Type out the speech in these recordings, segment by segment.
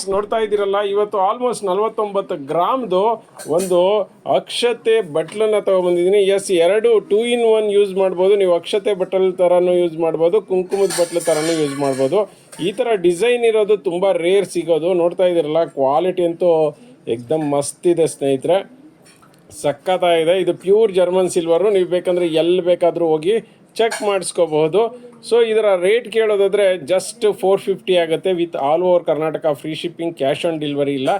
Friends ನೋಡ್ತಾ ಇದ್ದೀರಲ್ಲ, ಇವತ್ತು ಆಲ್ಮೋಸ್ಟ್ ನಲವತ್ತೊಂಬತ್ತು ಗ್ರಾಮ್ದು ಒಂದು ಅಕ್ಷತೆ ಬಟ್ಲನ್ನ ತಗೊಬಂದಿದ್ದೀನಿ. ಎಸ್ ಎರಡು ಟೂ ಇನ್ ಒನ್ ಯೂಸ್ ಮಾಡ್ಬೋದು. ನೀವು ಅಕ್ಷತೆ ಬಟ್ಟಲ್ ಥರನೂ ಯೂಸ್ ಮಾಡ್ಬೋದು, ಕುಂಕುಮದ ಬಟ್ಲು ಥರನೂ ಯೂಸ್ ಮಾಡ್ಬೋದು. ಈ ಥರ ಡಿಸೈನ್ ಇರೋದು ತುಂಬ ರೇರ್ ಸಿಗೋದು. ನೋಡ್ತಾ ಇದ್ದೀರಲ್ಲ ಕ್ವಾಲಿಟಿ ಅಂತೂ ಎಕ್ದಮ್ ಮಸ್ತ್ ಇದೆ ಸ್ನೇಹಿತರೆ. ಸಕ್ಕತ್ತಾಗಿದೆ ಇದು ಪ್ಯೂರ್ ಜರ್ಮನ್ ಸಿಲ್ವರು ನೀವು ಬೇಕಂದರೆ ಎಲ್ಲಿ ಬೇಕಾದರೂ ಹೋಗಿ ಚೆಕ್ ಮಾಡಿಸ್ಕೋಬಹುದು. ಸೊ ಇದರ ರೇಟ್ ಕೇಳೋದಾದರೆ ಜಸ್ಟ್ ಫೋರ್ ಫಿಫ್ಟಿ ಆಗುತ್ತೆ. With all over Karnataka free shipping cash on delivery ಇಲ್ಲ.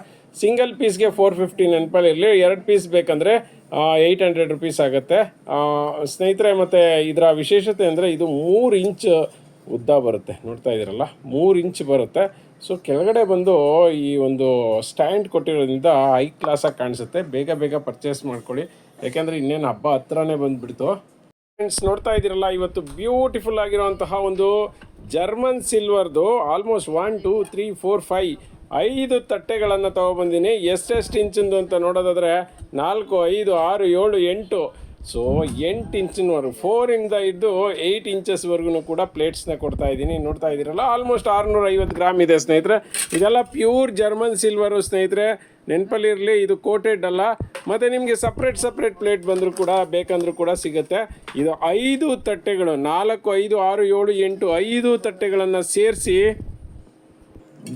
ಸಿಂಗಲ್ ಪೀಸ್ಗೆ ಫೋರ್ ಫಿಫ್ಟಿ ನೆನಪಲ್ಲಿ ಇರಲಿ. ಎರಡು ಪೀಸ್ ಬೇಕಂದರೆ ಏಯ್ಟ್ ಹಂಡ್ರೆಡ್ ರುಪೀಸ್ ಆಗುತ್ತೆ. ಸ್ನೇಹಿತರೆ, ಮತ್ತು ಇದರ ವಿಶೇಷತೆ ಅಂದರೆ ಇದು ಮೂರು ಇಂಚ್ ಉದ್ದ ಬರುತ್ತೆ. ನೋಡ್ತಾ ಇದ್ದೀರಲ್ಲ? ಮೂರು ಇಂಚ್ ಬರುತ್ತೆ. ಸೊ ಕೆಳಗಡೆ ಬಂದು ಈ ಒಂದು ಸ್ಟ್ಯಾಂಡ್ ಕೊಟ್ಟಿರೋದ್ರಿಂದ ಹೈ ಕ್ಲಾಸಾಗಿ ಕಾಣಿಸುತ್ತೆ. ಬೇಗ ಬೇಗ ಪರ್ಚೇಸ್ ಮಾಡ್ಕೊಳ್ಳಿ. ಯಾಕೆಂದರೆ ಇನ್ನೇನು ಹಬ್ಬ ಹತ್ರನೇ ಬಂದುಬಿಡ್ತು. ಫ್ರೆಂಡ್ಸ್ ನೋಡ್ತಾ ಇದ್ದೀರಲ್ಲ, ಇವತ್ತು ಬ್ಯೂಟಿಫುಲ್ ಆಗಿರುವಂತಹ ಒಂದು German ಸಿಲ್ವರ್ದು almost one two three four five ಐದು ತಟ್ಟೆಗಳನ್ನು ತೊಗೊಬಂದಿನಿ. ಎಷ್ಟೆಷ್ಟು ಇಂಚಿಂದು ಅಂತ ನೋಡೋದಾದರೆ ನಾಲ್ಕು, ಐದು, ಆರು, ಏಳು, ಎಂಟು. ಸೊ ಎಂಟು ಇಂಚಿನವರೆಗೂ ಫೋರಿಂದ ಇದ್ದು ಏಯ್ಟ್ ಇಂಚಸ್ವರೆಗೂ ಕೂಡ ಪ್ಲೇಟ್ಸ್ನ ಕೊಡ್ತಾ ಇದ್ದೀನಿ. ನೋಡ್ತಾ ಇದ್ದೀರಲ್ಲ ಆಲ್ಮೋಸ್ಟ್ ಆರುನೂರ ಐವತ್ತು ಗ್ರಾಮ್ ಇದೆ ಸ್ನೇಹಿತರೆ. ಇದೆಲ್ಲ ಪ್ಯೂರ್ ಜರ್ಮನ್ ಸಿಲ್ವರು ಸ್ನೇಹಿತರೆ. ನೆನಪಲ್ಲಿರಲಿ ಇದು ಕೋಟೆಡ್ ಅಲ್ಲ. ಮತ್ತು ನಿಮಗೆ ಸಪ್ರೇಟ್ ಸಪ್ರೇಟ್ ಪ್ಲೇಟ್ ಬಂದರೂ ಕೂಡ ಬೇಕಂದ್ರೂ ಕೂಡ ಸಿಗುತ್ತೆ. ಇದು ಐದು ತಟ್ಟೆಗಳು, ನಾಲ್ಕು, ಐದು, ಆರು, ಏಳು, ಎಂಟು, ಐದು ತಟ್ಟೆಗಳನ್ನು ಸೇರಿಸಿ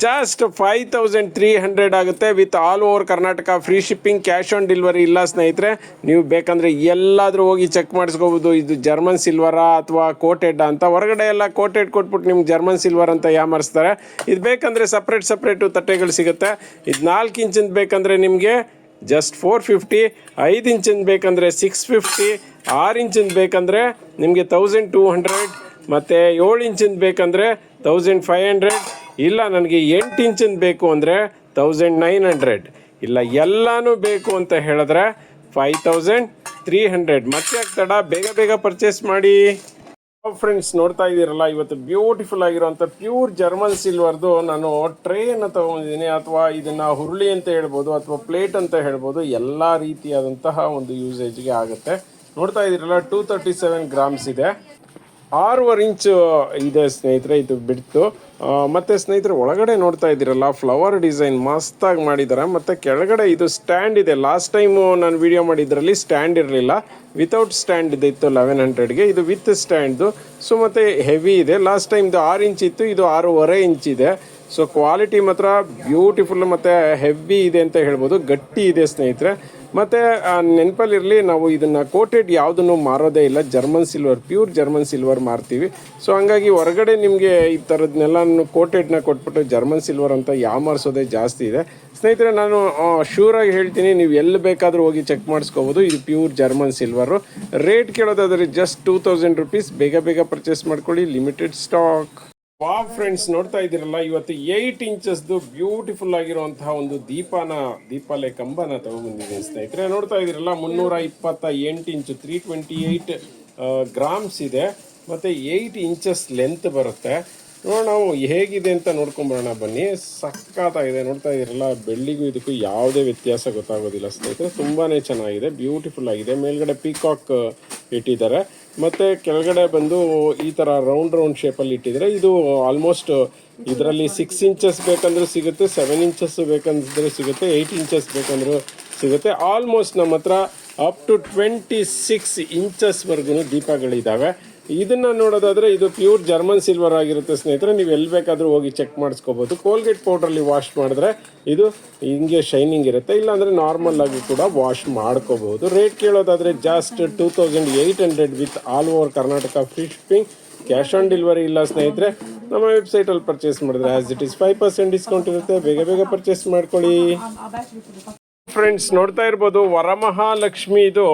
just five thousand three hundred ಆಗುತ್ತೆ. With all over Karnataka free shipping cash on delivery ಇಲ್ಲ ಸ್ನೇಹಿತರೆ. ನೀವು ಬೇಕಂದರೆ ಎಲ್ಲಾದರೂ ಹೋಗಿ ಚೆಕ್ ಮಾಡಿಸ್ಕೋಬೋದು. ಇದು ಜರ್ಮನ್ ಸಿಲ್ವರಾ ಅಥವಾ ಕೋಟೆಡ್ ಅಂತ. ಹೊರಗಡೆ ಎಲ್ಲ ಕೋಟೆಡ್ ಕೊಟ್ಬಿಟ್ಟು ನಿಮ್ಗೆ ಜರ್ಮನ್ ಸಿಲ್ವರ್ ಅಂತ ಯಾಮರ್ಸ್ತಾರೆ. ಇದು ಬೇಕಂದರೆ ಸಪ್ರೇಟ್ ಸಪ್ರೇಟು ತಟ್ಟೆಗಳು ಸಿಗುತ್ತೆ. ಇದು ನಾಲ್ಕು ಇಂಚಿಂದು ಬೇಕಂದರೆ ನಿಮಗೆ ಜಸ್ಟ್ ಫೋರ್ ಫಿಫ್ಟಿ ಐದು ಇಂಚಿಂದು ಬೇಕಂದರೆ ಸಿಕ್ಸ್ ಫಿಫ್ಟಿ ಆರು ಇಂಚಿಂದು ಬೇಕಂದರೆ ನಿಮಗೆ ತೌಸಂಡ್ ಟೂ ಹಂಡ್ರೆಡ್ ಮತ್ತು ಏಳು ಇಂಚಿಂದು ಬೇಕಂದರೆ ತೌಸಂಡ್ ಫೈವ್ ಹಂಡ್ರೆಡ್ ಇಲ್ಲ, ನನಗೆ ಎಂಟು ಇಂಚಿನ ಬೇಕು ಅಂದರೆ ತೌಸಂಡ್ ನೈನ್ ಹಂಡ್ರೆಡ್ ಇಲ್ಲ, ಎಲ್ಲನೂ ಬೇಕು ಅಂತ ಹೇಳಿದ್ರೆ ಫೈವ್ ತೌಸಂಡ್ ತ್ರೀ ಹಂಡ್ರೆಡ್ ಮತ್ತೆ ತಡ? ಬೇಗ ಬೇಗ ಪರ್ಚೇಸ್ ಮಾಡಿ. ಫ್ರೆಂಡ್ಸ್ ನೋಡ್ತಾ ಇದ್ದೀರಲ್ಲ, ಇವತ್ತು ಬ್ಯೂಟಿಫುಲ್ ಆಗಿರುವಂಥ ಪ್ಯೂರ್ ಜರ್ಮನ್ ಸಿಲ್ವರ್ದು ನಾನು ಟ್ರೇನ ತೊಗೊಂಡಿದ್ದೀನಿ, ಅಥವಾ ಇದನ್ನು ಹುರುಳಿ ಅಂತ ಹೇಳ್ಬೋದು, ಅಥವಾ ಪ್ಲೇಟ್ ಅಂತ ಹೇಳ್ಬೋದು, ಎಲ್ಲ ರೀತಿಯಾದಂತಹ ಒಂದು ಯೂಸೇಜ್ಗೆ ಆಗುತ್ತೆ. ನೋಡ್ತಾ ಇದ್ದೀರಲ್ಲ ಟೂ ತರ್ಟಿ ಸೆವೆನ್ ಗ್ರಾಮ್ಸ್ ಇದೆ. ಆರೂವರೆ ಇಂಚು ಇದೆ ಸ್ನೇಹಿತರೆ, ಇದು ಬಿಡ್ತು. ಮತ್ತೆ ಸ್ನೇಹಿತರೆ, ಒಳಗಡೆ ನೋಡ್ತಾ ಇದ್ದೀರಲ್ಲ ಫ್ಲವರ್ ಡಿಸೈನ್ ಮಸ್ತಾಗಿ ಮಾಡಿದ್ದಾರೆ ಮತ್ತೆ ಕೆಳಗಡೆ ಇದು ಸ್ಟ್ಯಾಂಡ್ ಇದೆ. ಲಾಸ್ಟ್ ಟೈಮು ನಾನು ವಿಡಿಯೋ ಮಾಡಿದ್ರಲ್ಲಿ ಸ್ಟ್ಯಾಂಡ್ ಇರಲಿಲ್ಲ. ವಿತೌಟ್ ಸ್ಟ್ಯಾಂಡ್ ಇದೆ ಇತ್ತು ಲೆವೆನ್ ಹಂಡ್ರೆಡ್ಗೆ ಇದು ವಿತ್ ಸ್ಟ್ಯಾಂಡ್ದು ಸೊ ಮತ್ತೆ ಹೆವಿ ಇದೆ. ಲಾಸ್ಟ್ ಟೈಮ್ದು ಆರು ಇಂಚ್ ಇತ್ತು. ಇದು ಆರೂವರೆ ಇಂಚ್ ಇದೆ. ಸೊ ಕ್ವಾಲಿಟಿ ಮಾತ್ರ ಬ್ಯೂಟಿಫುಲ್ ಮತ್ತು ಹೆವಿ ಇದೆ ಅಂತ ಹೇಳ್ಬೋದು. ಗಟ್ಟಿ ಇದೆ ಸ್ನೇಹಿತರೆ. ಮತ್ತು ನೆನಪಲ್ಲಿರಲಿ ನಾವು ಇದನ್ನು ಕೋಟೆಡ್ ಯಾವುದನ್ನು ಮಾರೋದೇ ಇಲ್ಲ. German silver pure German silver ಮಾರ್ತೀವಿ. ಸೊ ಹಂಗಾಗಿ ಹೊರಗಡೆ ನಿಮಗೆ ಈ ಥರದ್ನೆಲ್ಲ ಕೋಟೆಡ್ನ ಕೊಟ್ಬಿಟ್ಟು ಜರ್ಮನ್ ಸಿಲ್ವರ್ ಅಂತ ಯಾವ ಮಾರಿಸೋದೇ ಜಾಸ್ತಿ ಇದೆ. ಸ್ನೇಹಿತರೆ, ನಾನು ಶೂರಾಗಿ ಹೇಳ್ತೀನಿ, ನೀವು ಎಲ್ಲಿ ಬೇಕಾದರೂ ಹೋಗಿ ಚೆಕ್ ಮಾಡಿಸ್ಕೋಬೋದು. ಇದು ಪ್ಯೂರ್ ಜರ್ಮನ್ ಸಿಲ್ವರು ರೇಟ್ ಕೇಳೋದಾದರೆ ಜಸ್ಟ್ ಟೂ ತೌಸಂಡ್ ರುಪೀಸ್ ಬೇಗ ಬೇಗ ಪರ್ಚೇಸ್ ಮಾಡ್ಕೊಳ್ಳಿ. ಲಿಮಿಟೆಡ್ ಸ್ಟಾಕ್ ವಾ ಫ್ರೆಂಡ್ಸ್ ನೋಡ್ತಾ ಇದ್ದೀರಲ್ಲ, ಇವತ್ತು ಏಯ್ಟ್ ಇಂಚಸ್ದು ಬ್ಯೂಟಿಫುಲ್ ಆಗಿರುವಂತಹ ಒಂದು ದೀಪನ, ದೀಪಾಲಯ ಕಂಬನ ತಗೊಂಡ್ಬಂದಿದ್ದೀನಿ ಸ್ನೇಹಿತರೆ. ನೋಡ್ತಾ ಇದ್ದೀರಲ್ಲ ಮುನ್ನೂರ ಇಪ್ಪತ್ತ ಎಂಟು inch three twenty eight grams ಇದೆ. ಮತ್ತು ಏಯ್ಟ್ ಇಂಚಸ್ ಲೆಂತ್ ಬರುತ್ತೆ. ನೋಡೋಣ ನಾವು ಹೇಗಿದೆ ಅಂತ ನೋಡ್ಕೊಂಬರೋಣ ಬನ್ನಿ. ಸಖತ್ತಾಗಿದೆ. ನೋಡ್ತಾ ಇದ್ದೀರಲ್ಲ, ಬೆಳ್ಳಿಗೂ ಇದಕ್ಕೂ ಯಾವುದೇ ವ್ಯತ್ಯಾಸ ಗೊತ್ತಾಗೋದಿಲ್ಲ ಸ್ನೇಹಿತರೆ. ತುಂಬಾ ಚೆನ್ನಾಗಿದೆ ಬ್ಯೂಟಿಫುಲ್ ಆಗಿದೆ. ಮೇಲ್ಗಡೆ ಪೀಕಾಕ್ ಇಟ್ಟಿದ್ದಾರೆ. ಮತ್ತು ಕೆಳಗಡೆ ಬಂದು ಈ ಥರ ರೌಂಡ್ ರೌಂಡ್ ಶೇಪಲ್ಲಿ ಇಟ್ಟಿದ್ದಾರೆ ಇದು ಆಲ್ಮೋಸ್ಟ್ ಇದರಲ್ಲಿ ಸಿಕ್ಸ್ ಇಂಚಸ್ ಬೇಕಂದ್ರೂ ಸಿಗುತ್ತೆ ಸೆವೆನ್ ಇಂಚಸ್ ಬೇಕಂದ್ರೆ ಸಿಗುತ್ತೆ ಏಯ್ಟ್ ಇಂಚಸ್ ಬೇಕಂದ್ರೂ ಸಿಗುತ್ತೆ. ಆಲ್ಮೋಸ್ಟ್ ನಮ್ಮ ಹತ್ರ ಅಪ್ ಟು ಟ್ವೆಂಟಿ ಸಿಕ್ಸ್ ಇಂಚಸ್ವರೆಗೂ ದೀಪಗಳಿದ್ದಾವೆ. ಇದನ್ನ ನೋಡೋದಾದ್ರೆ ಇದು ಪ್ಯೂರ್ ಜರ್ಮನ್ ಸಿಲ್ವರ್ ಆಗಿರುತ್ತೆ ಸ್ನೇಹಿತರೆ. ನೀವು ಎಲ್ಲಿ ಬೇಕಾದರೂ ಹೋಗಿ ಚೆಕ್ ಮಾಡಿಸ್ಕೋಬಹುದು ಕೋಲ್ಗೇಟ್ ಪೌಡ್ರಲ್ಲಿ ವಾಶ್ ಮಾಡಿದ್ರೆ ಇದು ಹಿಂಗೆ ಶೈನಿಂಗ್ ಇರುತ್ತೆ. ಇಲ್ಲಾಂದ್ರೆ ನಾರ್ಮಲ್ ಆಗಿ ಕೂಡ ವಾಶ್ ಮಾಡ್ಕೋಬಹುದು rate ಕೇಳೋದಾದ್ರೆ just two thousand eight hundred with all over Karnataka free cash on delivery ಇಲ್ಲ ಸ್ನೇಹಿತರೆ. ನಮ್ಮ ವೆಬ್ಸೈಟಲ್ಲಿ ಪರ್ಚೇಸ್ ಮಾಡಿದ್ರೆ as it is five percent discount ಇರುತ್ತೆ. ಬೇಗ ಬೇಗ ಪರ್ಚೇಸ್ ಮಾಡ್ಕೊಳ್ಳಿ. ಫ್ರೆಂಡ್ಸ್ ನೋಡ್ತಾ ಇರ್ಬೋದು, ವರಮಹಾಲಕ್ಷ್ಮಿ ಇದು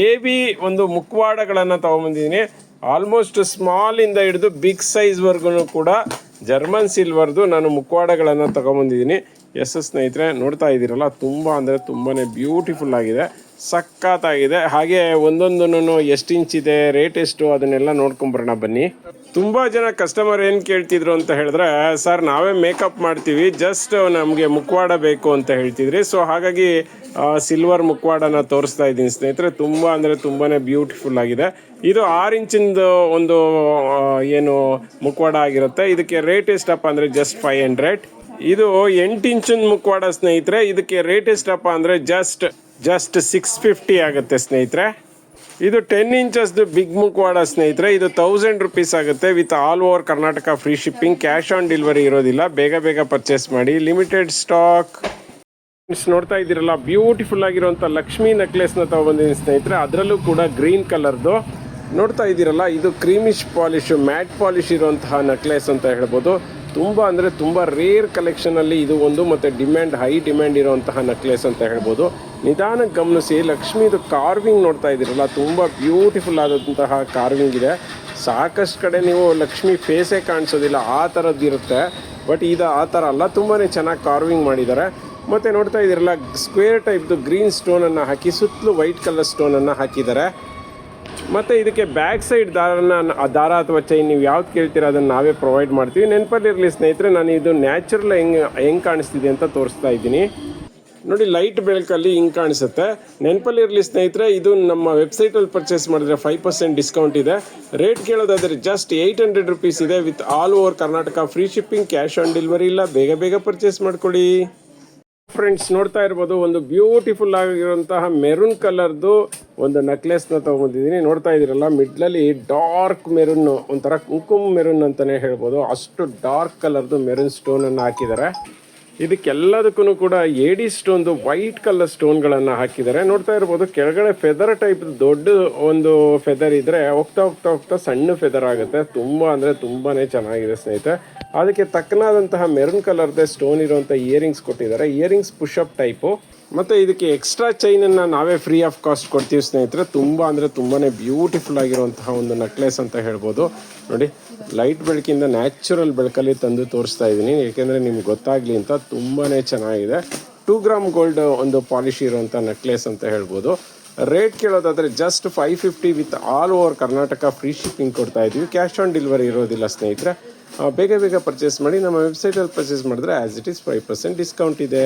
ದೇವಿ ಒಂದು ಮುಖವಾಡಗಳನ್ನು ತಗೊಂಬಂದಿದ್ದೀನಿ. ಆಲ್ಮೋಸ್ಟ್ ಸ್ಮಾಲ್ ಇಂದ ಹಿಡಿದು ಬಿಗ್ ಸೈಜ್ವರೆಗೂ ಕೂಡ ಜರ್ಮನ್ ಸಿಲ್ವರ್ದು ನಾನು ಮುಖವಾಡಗಳನ್ನು ತಗೊಂಬಂದಿದ್ದೀನಿ. ಎಸ್ ಎಸ್ ಸ್ನೇಹಿತರೆ, ನೋಡ್ತಾ ಇದ್ದೀರಲ್ಲ, ತುಂಬ ಅಂದರೆ ತುಂಬಾ ಬ್ಯೂಟಿಫುಲ್ ಆಗಿದೆ, ಸಖತ್ತಾಗಿದೆ. ಹಾಗೆ ಒಂದೊಂದನ್ನು ಎಷ್ಟು ಇಂಚ್ ಇದೆ, ರೇಟ್ ಎಷ್ಟು, ಅದನ್ನೆಲ್ಲ ನೋಡ್ಕೊಂಬರೋಣ ಬನ್ನಿ. ತುಂಬ ಜನ ಕಸ್ಟಮರ್ ಏನು ಕೇಳ್ತಿದ್ರು ಅಂತ ಹೇಳಿದ್ರೆ, ಸರ್, ನಾವೇ ಮೇಕಪ್ ಮಾಡ್ತೀವಿ ಜಸ್ಟ್ ನಮಗೆ ಮುಖವಾಡ ಬೇಕು ಅಂತ ಹೇಳ್ತಿದ್ರಿ. ಸೊ ಹಾಗಾಗಿ ಸಿಲ್ವರ್ ಮುಖವಾಡನ ತೋರಿಸ್ತಾ ಇದ್ದೀನಿ ಸ್ನೇಹಿತರೆ. ತುಂಬ ಅಂದರೆ ತುಂಬಾ ಬ್ಯೂಟಿಫುಲ್ ಆಗಿದೆ. ಇದು ಆರು ಇಂಚಿಂದು ಒಂದು ಏನು ಮುಖವಾಡ ಆಗಿರುತ್ತೆ. ಇದಕ್ಕೆ ರೇಟ್ ಎಷ್ಟಪ್ಪ ಅಂದರೆ ಜಸ್ಟ್ ಫೈವ್ ಹಂಡ್ರೆಡ್ ಇದು ಎಂಟು ಇಂಚಿನ ಮುಖವಾಡ ಸ್ನೇಹಿತರೆ. ಇದಕ್ಕೆ ರೇಟ್ ಎಷ್ಟಪ್ಪ ಅಂದರೆ ಜಸ್ಟ್ ಜಸ್ಟ್ ಸಿಕ್ಸ್ ಫಿಫ್ಟಿ ಆಗುತ್ತೆ ಸ್ನೇಹಿತರೆ. ಇದು ಟೆನ್ ಇಂಚಸ್ದು ಬಿಗ್ ಮುಖವಾಡ ಸ್ನೇಹಿತರೆ, ಇದು ತೌಸಂಡ್ ರುಪೀಸ್ ಆಗುತ್ತೆ with all over Karnataka free shipping cash on delivery ಇರೋದಿಲ್ಲ, ಬೇಗ ಬೇಗ ಪರ್ಚೇಸ್ ಮಾಡಿ ಲಿಮಿಟೆಡ್ ಸ್ಟಾಕ್ ನೋಡ್ತಾ ಇದ್ದೀರಲ್ಲ ಬ್ಯೂಟಿಫುಲ್ ಆಗಿರುವಂಥ ಲಕ್ಷ್ಮಿ ನೆಕ್ಲೆಸ್ನ ತಗೊಂಡಿದ್ದೀನಿ ಸ್ನೇಹಿತರೆ, ಅದರಲ್ಲೂ ಕೂಡ ಗ್ರೀನ್ ಕಲರ್ದು ನೋಡ್ತಾ ಇದ್ದೀರಲ್ಲ, ಇದು ಕ್ರೀಮಿಶ್ ಪಾಲಿಶ್ ಮ್ಯಾಟ್ ಪಾಲಿಶ್ ಇರುವಂತಹ ನೆಕ್ಲೆಸ್ ಅಂತ ಹೇಳ್ಬೋದು. ತುಂಬ ಅಂದರೆ ತುಂಬ ರೇರ್ ಕಲೆಕ್ಷನಲ್ಲಿ ಇದು ಒಂದು ಮತ್ತು ಡಿಮ್ಯಾಂಡ್ ಹೈ ಡಿಮ್ಯಾಂಡ್ ಇರುವಂತಹ ನೆಕ್ಲೆಸ್ ಅಂತ ಹೇಳ್ಬೋದು. ನಿಧಾನಕ್ಕೆ ಗಮನಿಸಿ ಲಕ್ಷ್ಮೀದು ಕಾರ್ವಿಂಗ್ ನೋಡ್ತಾ ಇದ್ದೀರಲ್ಲ, ತುಂಬ ಬ್ಯೂಟಿಫುಲ್ ಆದಂತಹ ಕಾರ್ವಿಂಗ್ ಇದೆ. ಸಾಕಷ್ಟು ಕಡೆ ನೀವು ಲಕ್ಷ್ಮಿ ಫೇಸೇ ಕಾಣಿಸೋದಿಲ್ಲ, ಆ ಥರದ್ದು ಇರುತ್ತೆ. ಬಟ್ ಇದು ಆ ಥರ ಅಲ್ಲ ತುಂಬಾ ಚೆನ್ನಾಗಿ ಕಾರ್ವಿಂಗ್ ಮಾಡಿದ್ದಾರೆ. ಮತ್ತು ನೋಡ್ತಾ ಇದ್ದೀರಲ್ಲ ಸ್ಕ್ವೇರ್ ಟೈಪ್ದು ಗ್ರೀನ್ ಸ್ಟೋನನ್ನು ಹಾಕಿ, ಸುತ್ತಲೂ ವೈಟ್ ಕಲರ್ ಸ್ಟೋನನ್ನು ಹಾಕಿದ್ದಾರೆ. ಮತ್ತು ಇದಕ್ಕೆ ಬ್ಯಾಕ್ ಸೈಡ್ ದಾರನ ದಾರ ಅಥವಾ ಚೈನ್ ನೀವು ಯಾವ್ದು ಕೇಳ್ತೀರ ಅದನ್ನು ನಾವೇ ಪ್ರೊವೈಡ್ ಮಾಡ್ತೀವಿ. ನೆನಪಲ್ಲಿರಲಿ ಸ್ನೇಹಿತರೆ, ನಾನು ಇದು ನ್ಯಾಚುರಲ್ ಹೆಂಗೆ ಹೆಂಗೆ ಕಾಣಿಸ್ತಿದೆ ಅಂತ ತೋರಿಸ್ತಾ ಇದ್ದೀನಿ. ನೋಡಿ ಲೈಟ್ ಬೆಳಕಲ್ಲಿ ಹಿಂಗೆ ಕಾಣಿಸುತ್ತೆ. ನೆನಪಲ್ಲಿರಲಿ ಸ್ನೇಹಿತರೆ, ಇದು ನಮ್ಮ ವೆಬ್ಸೈಟಲ್ಲಿ ಪರ್ಚೇಸ್ ಮಾಡಿದ್ರೆ ಫೈವ್ ಪರ್ಸೆಂಟ್ ಡಿಸ್ಕೌಂಟ್ ಇದೆ. ರೇಟ್ ಕೇಳೋದಾದರೆ ಜಸ್ಟ್ ಏಯ್ಟ್ ಹಂಡ್ರೆಡ್ ರುಪೀಸ್ ಇದೆ with all over Karnataka free shipping cash on delivery ಇಲ್ಲ. ಬೇಗ ಬೇಗ ಪರ್ಚೇಸ್ ಮಾಡ್ಕೊಳ್ಳಿ. ಫ್ರೆಂಡ್ಸ್, ನೋಡ್ತಾ ಇರ್ಬೋದು, ಒಂದು ಬ್ಯೂಟಿಫುಲ್ ಆಗಿರುವಂತಹ ಮೆರೂನ್ ಕಲರ್ದು ಒಂದು ನೆಕ್ಲೆಸ್ನ ತೊಗೊಂಡಿದ್ದೀನಿ ನೋಡ್ತಾ ಇದ್ದೀರಲ್ಲ ಮಿಡ್ಲಲ್ಲಿ ಡಾರ್ಕ್ ಮೆರೂನ್ ಒಂಥರ ಕುಂಕುಮ ಮೆರೂನ್ ಅಂತಲೇ ಹೇಳ್ಬೋದು. ಅಷ್ಟು ಡಾರ್ಕ್ ಕಲರ್ದು ಮೆರೂನ್ ಸ್ಟೋನನ್ನು ಹಾಕಿದ್ದಾರೆ. ಇದಕ್ಕೆಲ್ಲದಕ್ಕೂ ಕೂಡ ಏಡಿ ಸ್ಟೋನ್ದು ವೈಟ್ ಕಲರ್ ಸ್ಟೋನ್ಗಳನ್ನು ಹಾಕಿದ್ದಾರೆ. ನೋಡ್ತಾ ಇರ್ಬೋದು, ಕೆಳಗಡೆ ಫೆದರ್ ಟೈಪ್ ದೊಡ್ಡ ಒಂದು ಫೆದರ್ ಇದ್ರೆ ಹೋಗ್ತಾ ಹೋಗ್ತಾ ಹೋಗ್ತಾ ಸಣ್ಣ ಫೆದರ್ ಆಗುತ್ತೆ. ತುಂಬ ಅಂದರೆ ತುಂಬಾ ಚೆನ್ನಾಗಿದೆ ಸ್ನೇಹಿತರೆ. ಅದಕ್ಕೆ ತಕ್ಕನಾದಂತಹ ಮೆರೂನ್ ಕಲರ್ದೇ ಸ್ಟೋನ್ ಇರುವಂಥ ಇಯರಿಂಗ್ಸ್ ಕೊಟ್ಟಿದ್ದಾರೆ. ಇಯರಿಂಗ್ಸ್ ಪುಷಪ್ ಟೈಪು ಮತ್ತು ಇದಕ್ಕೆ ಎಕ್ಸ್ಟ್ರಾ ಚೈನನ್ನು ನಾವೇ ಫ್ರೀ ಆಫ್ ಕಾಸ್ಟ್ ಕೊಡ್ತೀವಿ ಸ್ನೇಹಿತರೆ. ತುಂಬ ಅಂದರೆ ತುಂಬಾ ಬ್ಯೂಟಿಫುಲ್ ಆಗಿರುವಂತಹ ಒಂದು ನೆಕ್ಲೆಸ್ ಅಂತ ಹೇಳ್ಬೋದು. ನೋಡಿ ಲೈಟ್ ಬೆಳಕಿಂದ ನ್ಯಾಚುರಲ್ ಬೆಳಕಲ್ಲಿ ತಂದು ತೋರಿಸ್ತಾ ಇದ್ದೀನಿ. ಏಕೆಂದರೆ ನಿಮ್ಗೆ ಗೊತ್ತಾಗಲಿ ಅಂತ ತುಂಬಾ ಚೆನ್ನಾಗಿದೆ. ಟೂ ಗ್ರಾಮ್ ಗೋಲ್ಡ್ ಒಂದು ಪಾಲಿಶ್ ಇರುವಂಥ ನೆಕ್ಲೆಸ್ ಅಂತ ಹೇಳ್ಬೋದು. Rate ಕೇಳೋದಾದರೆ just five fifty with all over Karnataka free shipping ಕೊಡ್ತಾ ಇದ್ದೀವಿ. ಕ್ಯಾಶ್ ಆನ್ ಡೆಲಿವರಿ ಇರೋದಿಲ್ಲ ಸ್ನೇಹಿತರೆ. ಬೇಗ ಬೇಗ ಪರ್ಚೇಸ್ ಮಾಡಿ. ನಮ್ಮ ವೆಬ್ಸೈಟಲ್ಲಿ ಪರ್ಚೇಸ್ ಮಾಡಿದ್ರೆ as it is five percent discount ಇದೆ.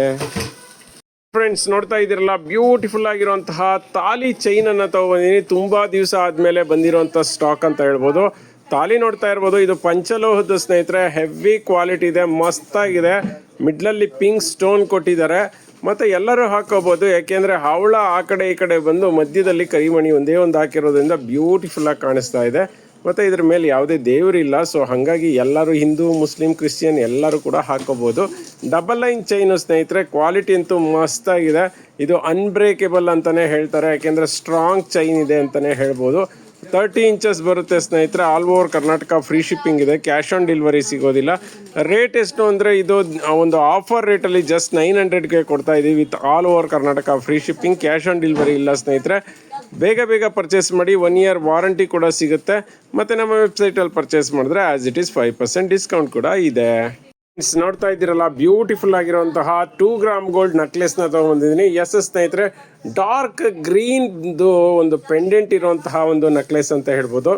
ಫ್ರೆಂಡ್ಸ್ ನೋಡ್ತಾ ಇದ್ದೀರಲ್ಲ ಬ್ಯೂಟಿಫುಲ್ ಆಗಿರುವಂತಹ ತಾಲಿ ಚೈನನ್ನು ತಗೊಂಡಿದ್ದೀನಿ ತುಂಬ ದಿವಸ ಆದಮೇಲೆ ಬಂದಿರುವಂಥ ಸ್ಟಾಕ್ ಅಂತ ಹೇಳ್ಬೋದು. ತಾಲಿ ನೋಡ್ತಾ ಇರ್ಬೋದು. ಇದು ಪಂಚಲೋಹದ ಸ್ನೇಹಿತರೆ ಹೆವಿ ಕ್ವಾಲಿಟಿ ಇದೆ, ಮಸ್ತಾಗಿದೆ. ಮಿಡ್ಲಲ್ಲಿ ಪಿಂಕ್ ಸ್ಟೋನ್ ಕೊಟ್ಟಿದ್ದಾರೆ. ಮತ್ತೆ ಎಲ್ಲರೂ ಹಾಕೋಬಹುದು ಯಾಕೆಂದ್ರೆ ಹವಳ ಆ ಕಡೆ ಈ ಕಡೆ ಬಂದು ಮಧ್ಯದಲ್ಲಿ ಕರಿಮಣಿ ಒಂದೇ ಒಂದು ಹಾಕಿರೋದ್ರಿಂದ ಬ್ಯೂಟಿಫುಲ್ ಆಗಿ ಕಾಣಿಸ್ತಾ ಇದೆ. ಮತ್ತೆ ಇದ್ರ ಮೇಲೆ ಯಾವುದೇ ದೇವರಿಲ್ಲ ಸೊ ಹಾಗಾಗಿ ಎಲ್ಲರೂ ಹಿಂದೂ, ಮುಸ್ಲಿಂ, ಕ್ರಿಶ್ಚಿಯನ್ ಎಲ್ಲರೂ ಕೂಡ ಹಾಕೋಬಹುದು ಡಬಲ್ ಲೈನ್ ಚೈನು ಸ್ನೇಹಿತರೆ ಕ್ವಾಲಿಟಿ ಅಂತೂ ಮಸ್ತಾಗಿದೆ. ಇದು ಅನ್ಬ್ರೇಕೇಬಲ್ ಅಂತಾನೆ ಹೇಳ್ತಾರೆ. ಯಾಕೆಂದ್ರೆ ಸ್ಟ್ರಾಂಗ್ ಚೈನ್ ಇದೆ ಅಂತಾನೆ ಹೇಳ್ಬೋದು. ತರ್ಟಿ ಇಂಚಸ್ ಬರುತ್ತೆ ಸ್ನೇಹಿತರೆ all over Karnataka free shipping ಇದೆ ಕ್ಯಾಶ್ ಆನ್ ಡೆಲಿವರಿ ಸಿಗೋದಿಲ್ಲ. ರೇಟ್ ಎಷ್ಟು ಅಂದರೆ ಇದು ಒಂದು ಆಫರ್ ರೇಟಲ್ಲಿ ಜಸ್ಟ್ ನೈನ್ ಹಂಡ್ರೆಡ್ಗೆ ಕೊಡ್ತಾ ಇದ್ದೀವಿ with all over Karnataka free shipping cash on delivery ಇಲ್ಲ ಸ್ನೇಹಿತರೆ. ಬೇಗ ಬೇಗ ಪರ್ಚೇಸ್ ಮಾಡಿ ಒನ್ ಇಯರ್ ವಾರಂಟಿ ಕೂಡ ಸಿಗುತ್ತೆ. ಮತ್ತು ನಮ್ಮ ವೆಬ್ಸೈಟಲ್ಲಿ ಪರ್ಚೇಸ್ ಮಾಡಿದ್ರೆ as it is five percent discount ಕೂಡ ಇದೆ. ನೋಡ್ತಾ ಇದ್ದೀರಲ್ಲ ಬ್ಯೂಟಿಫುಲ್ ಆಗಿರುವಂತಹ ಟೂ ಗ್ರಾಮ್ ಗೋಲ್ಡ್ ನೆಕ್ಲೆಸ್ನ ತಗೊಂಡಿದ್ದೀನಿ ಎಸ್ ಎಸ್ ಸ್ನೇಹಿತರೆ ಡಾರ್ಕ್ ಗ್ರೀನ್ದು ಒಂದು ಪೆಂಡೆಂಟ್ ಇರುವಂತಹ ಒಂದು ನೆಕ್ಲೆಸ್ ಅಂತ ಹೇಳ್ಬೋದು.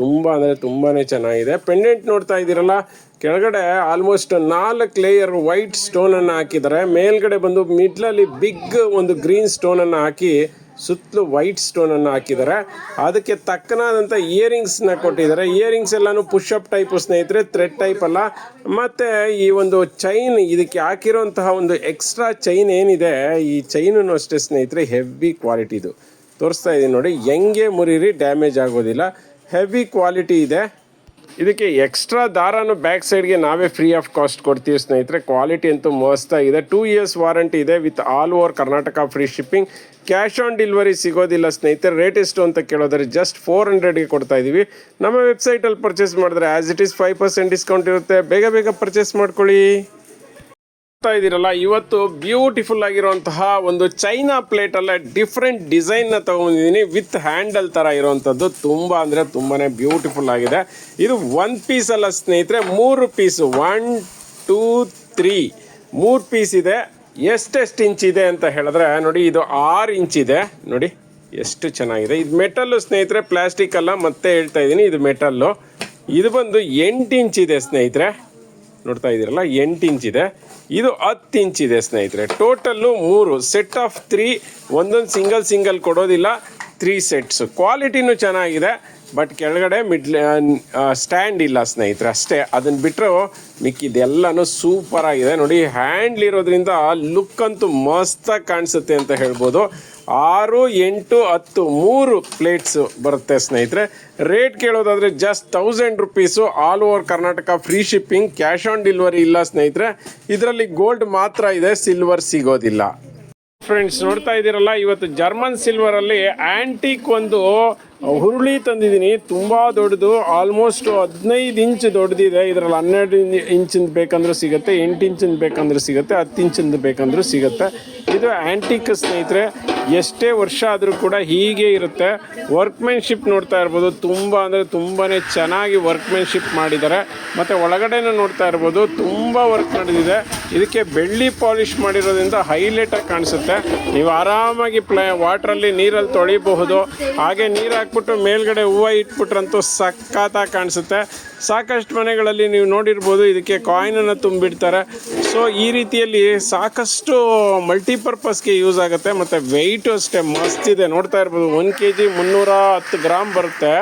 ತುಂಬ ಅಂದರೆ ತುಂಬಾ ಚೆನ್ನಾಗಿದೆ. ಪೆಂಡೆಂಟ್ ನೋಡ್ತಾ ಇದ್ದೀರಲ್ಲ, ಕೆಳಗಡೆ ಆಲ್ಮೋಸ್ಟ್ ನಾಲ್ಕು ಲೇಯರ್ ವೈಟ್ ಸ್ಟೋನನ್ನು ಹಾಕಿದ್ದಾರೆ. ಮೇಲ್ಗಡೆ ಬಂದು ಮಿಡ್ಲಲ್ಲಿ ಬಿಗ್ ಒಂದು ಗ್ರೀನ್ ಸ್ಟೋನನ್ನು ಹಾಕಿ ಸುತ್ತಲೂ ವೈಟ್ ಸ್ಟೋನನ್ನು ಹಾಕಿದ್ದಾರೆ. ಅದಕ್ಕೆ ತಕ್ಕನಾದಂಥ ಇಯರಿಂಗ್ಸ್ನ ಕೊಟ್ಟಿದ್ದಾರೆ. ಇಯರಿಂಗ್ಸ್ ಎಲ್ಲಾನು ಅಪ್ ಟೈಪು ಸ್ನೇಹಿತರೆ ಥ್ರೆಡ್ ಟೈಪ್ ಅಲ್ಲ. ಮತ್ತು ಈ ಒಂದು ಚೈನ್ ಇದಕ್ಕೆ ಹಾಕಿರೋಂತಹ ಒಂದು ಎಕ್ಸ್ಟ್ರಾ ಚೈನ್ ಏನಿದೆ, ಈ ಚೈನು ಅಷ್ಟೇ ಸ್ನೇಹಿತರೆ ಹೆವಿ ಕ್ವಾಲಿಟಿದು ತೋರಿಸ್ತಾ ಇದ್ದೀನಿ ನೋಡಿ, ಹೆಂಗೆ ಮುರಿರಿ ಡ್ಯಾಮೇಜ್ ಆಗೋದಿಲ್ಲ. ಹೆವಿ ಕ್ವಾಲಿಟಿ ಇದೆ. ಇದಕ್ಕೆ ಎಕ್ಸ್ಟ್ರಾ ದಾರನು ಬ್ಯಾಕ್ ಸೈಡ್ಗೆ ನಾವೇ ಫ್ರೀ ಆಫ್ ಕಾಸ್ಟ್ ಕೊಡ್ತೀವಿ ಸ್ನೇಹಿತರೆ. ಕ್ವಾಲಿಟಿ ಅಂತೂ ಮಸ್ತಾಗಿದೆ ಟೂ ಇಯರ್ಸ್ ವಾರಂಟಿ ಇದೆ with all over Karnataka free shipping cash on delivery ಸಿಗೋದಿಲ್ಲ ಸ್ನೇಹಿತರೆ. ರೇಟ್ ಎಷ್ಟು ಅಂತ ಕೇಳೋದ್ರೆ ಜಸ್ಟ್ ಫೋರ್ ಹಂಡ್ರೆಡ್ಗೆ ಕೊಡ್ತಾ ಇದ್ದೀವಿ ನಮ್ಮ ವೆಬ್ಸೈಟಲ್ಲಿ ಪರ್ಚೇಸ್ ಮಾಡಿದ್ರೆ as it is five percent discount ಇರುತ್ತೆ. ಬೇಗ ಬೇಗ ಪರ್ಚೇಸ್ ಮಾಡ್ಕೊಳ್ಳಿ. ನೋಡ್ತಾ ಇದ್ದೀರಲ್ಲ, ಇವತ್ತು ಬ್ಯೂಟಿಫುಲ್ ಆಗಿರುವಂತಹ ಒಂದು ಚೈನಾ ಪ್ಲೇಟ್ ಅಲ್ಲ ಡಿಫ್ರೆಂಟ್ ಡಿಸೈನ್ನ ತಗೊಂಡಿದ್ದೀನಿ. ವಿತ್ ಹ್ಯಾಂಡಲ್ ತರ ಇರುವಂತದ್ದು ತುಂಬಾ ಅಂದ್ರೆ ತುಂಬಾನೇ ಬ್ಯೂಟಿಫುಲ್ ಆಗಿದೆ. ಇದು ಒನ್ ಪೀಸ್ ಅಲ್ಲ ಸ್ನೇಹಿತರೆ, ಮೂರು ಪೀಸ್ ಒನ್ ಟೂ ತ್ರೀ ಮೂರು ಪೀಸ್ ಇದೆ, ಎಷ್ಟೆಷ್ಟು ಇಂಚ್ ಇದೆ ಅಂತ ಹೇಳಿದ್ರೆ, ನೋಡಿ ಇದು ಆರು ಇಂಚ್ ಇದೆ. ನೋಡಿ ಎಷ್ಟು ಚೆನ್ನಾಗಿದೆ. ಇದು ಮೆಟಲ್ಲು ಸ್ನೇಹಿತರೆ ಪ್ಲಾಸ್ಟಿಕ್ ಅಲ್ಲ, ಮತ್ತೆ ಹೇಳ್ತಾ ಇದ್ದೀನಿ, ಇದು ಮೆಟಲ್ಲು ಇದು ಬಂದು ಎಂಟು ಇಂಚ್ ಇದೆ ಸ್ನೇಹಿತರೆ. ನೋಡ್ತಾ ಇದ್ದೀರಲ್ಲ, ಎಂಟು ಇಂಚ್ ಇದೆ. ಇದು ಹತ್ತು ಇಂಚ್ ಇದೆ ಸ್ನೇಹಿತರೆ. ಟೋಟಲ್ಲು ಮೂರು ಸೆಟ್ ಆಫ್ ತ್ರೀ ಒಂದೊಂದು ಸಿಂಗಲ್ ಸಿಂಗಲ್ ಕೊಡೋದಿಲ್ಲ ತ್ರೀ ಸೆಟ್ಸ್ ಕ್ವಾಲಿಟಿನೂ ಚೆನ್ನಾಗಿದೆ ಬಟ್ ಕೆಳಗಡೆ ಮಿಡ್ ಸ್ಟ್ಯಾಂಡ್ ಇಲ್ಲ ಸ್ನೇಹಿತರೆ, ಅಷ್ಟೇ. ಅದನ್ನ ಬಿಟ್ಟರು ಮಿಕ್ಕಿದೆಲ್ಲನೂ ಸೂಪರ್ ಆಗಿದೆ. ನೋಡಿ ಹ್ಯಾಂಡ್ಲ್ ಇರೋದ್ರಿಂದ ಲುಕ್ ಅಂತೂ ಮಸ್ತಾಗಿ ಕಾಣಿಸುತ್ತೆ ಅಂತ ಹೇಳ್ಬೋದು. ಆರು, ಎಂಟು, ಹತ್ತು, ಮೂರು ಪ್ಲೇಟ್ಸ್ ಬರುತ್ತೆ ಸ್ನೇಹಿತರೆ. Rate ಕೇಳೋದಾದ್ರೆ just thousand rupees all over Karnataka free shipping cash on delivery ಇಲ್ಲ ಸ್ನೇಹಿತರೆ. ಇದರಲ್ಲಿ ಗೋಲ್ಡ್ ಮಾತ್ರ ಇದೆ ಸಿಲ್ವರ್ ಸಿಗೋದಿಲ್ಲ. ಫ್ರೆಂಡ್ಸ್ ನೋಡ್ತಾ ಇದ್ದೀರಲ್ಲ, ಇವತ್ತು ಜರ್ಮನ್ ಸಿಲ್ವರ್ ಅಲ್ಲಿ ಆಂಟಿಕ್ ಒಂದು ಹುರುಳಿ ತಂದಿದ್ದೀನಿ. ತುಂಬ ದೊಡ್ಡದು. ಆಲ್ಮೋಸ್ಟ್ ಹದಿನೈದು ಇಂಚ್ ದೊಡ್ಡದಿದೆ. ಇದರಲ್ಲಿ ಹನ್ನೆರಡು ಇಂಚಿಂದ ಬೇಕಂದ್ರೂ ಸಿಗುತ್ತೆ, ಎಂಟು ಇಂಚಿಂದ ಬೇಕಂದ್ರೂ ಸಿಗುತ್ತೆ, ಹತ್ತು ಇಂಚಿಂದ ಬೇಕಂದ್ರೂ ಸಿಗುತ್ತೆ. ಇದು ಆ್ಯಂಟಿಕ್ ಸ್ನೇಹಿತರೆ, ಎಷ್ಟೇ ವರ್ಷ ಆದರೂ ಕೂಡ ಹೀಗೆ ಇರುತ್ತೆ. ವರ್ಕ್ಮೆನ್ಶಿಪ್ ನೋಡ್ತಾ ಇರ್ಬೋದು. ತುಂಬ ಅಂದರೆ ತುಂಬಾ ಚೆನ್ನಾಗಿ ವರ್ಕ್ಮೆನ್ಶಿಪ್ ಮಾಡಿದ್ದಾರೆ. ಮತ್ತು ಒಳಗಡೆನೂ ನೋಡ್ತಾ ಇರ್ಬೋದು. ತುಂಬ ವರ್ಕ್ ನಡೆದಿದೆ. ಇದಕ್ಕೆ ಬೆಳ್ಳಿ ಪಾಲಿಷ್ ಮಾಡಿರೋದ್ರಿಂದ ಹೈಲೈಟಾಗಿ ಕಾಣಿಸುತ್ತೆ. ನೀವು ಆರಾಮಾಗಿ ಪ್ಲೇ ವಾಟ್ರಲ್ಲಿ ನೀರಲ್ಲಿ ತೊಳಿಬಹುದು. ಹಾಗೆ ನೀರು ಹಾಕ್ಬಿಟ್ಟು ಮೇಲ್ಗಡೆ ಹೂವು ಇಟ್ಬಿಟ್ರಂತೂ ಸಖತ್ತಾಗಿ ಕಾಣಿಸುತ್ತೆ. ಸಾಕಷ್ಟು ಮನೆಗಳಲ್ಲಿ ನೀವು ನೋಡಿರ್ಬೋದು ಇದಕ್ಕೆ ಕಾಯಿನನ್ನು ತುಂಬಿಡ್ತಾರೆ. ಸೊ ಈ ರೀತಿಯಲ್ಲಿ ಸಾಕಷ್ಟು ಮಲ್ಟಿಪರ್ಪಸ್ಗೆ ಯೂಸ್ ಆಗುತ್ತೆ. ಮತ್ತು ವೆಯ್ಟು ಅಷ್ಟೇ ಮಸ್ತ್ ಇದೆ. ನೋಡ್ತಾ ಇರ್ಬೋದು, ಒಂದು ಕೆ ಜಿ ಮುನ್ನೂರ ಹತ್ತು ಗ್ರಾಮ್ ಬರುತ್ತೆ.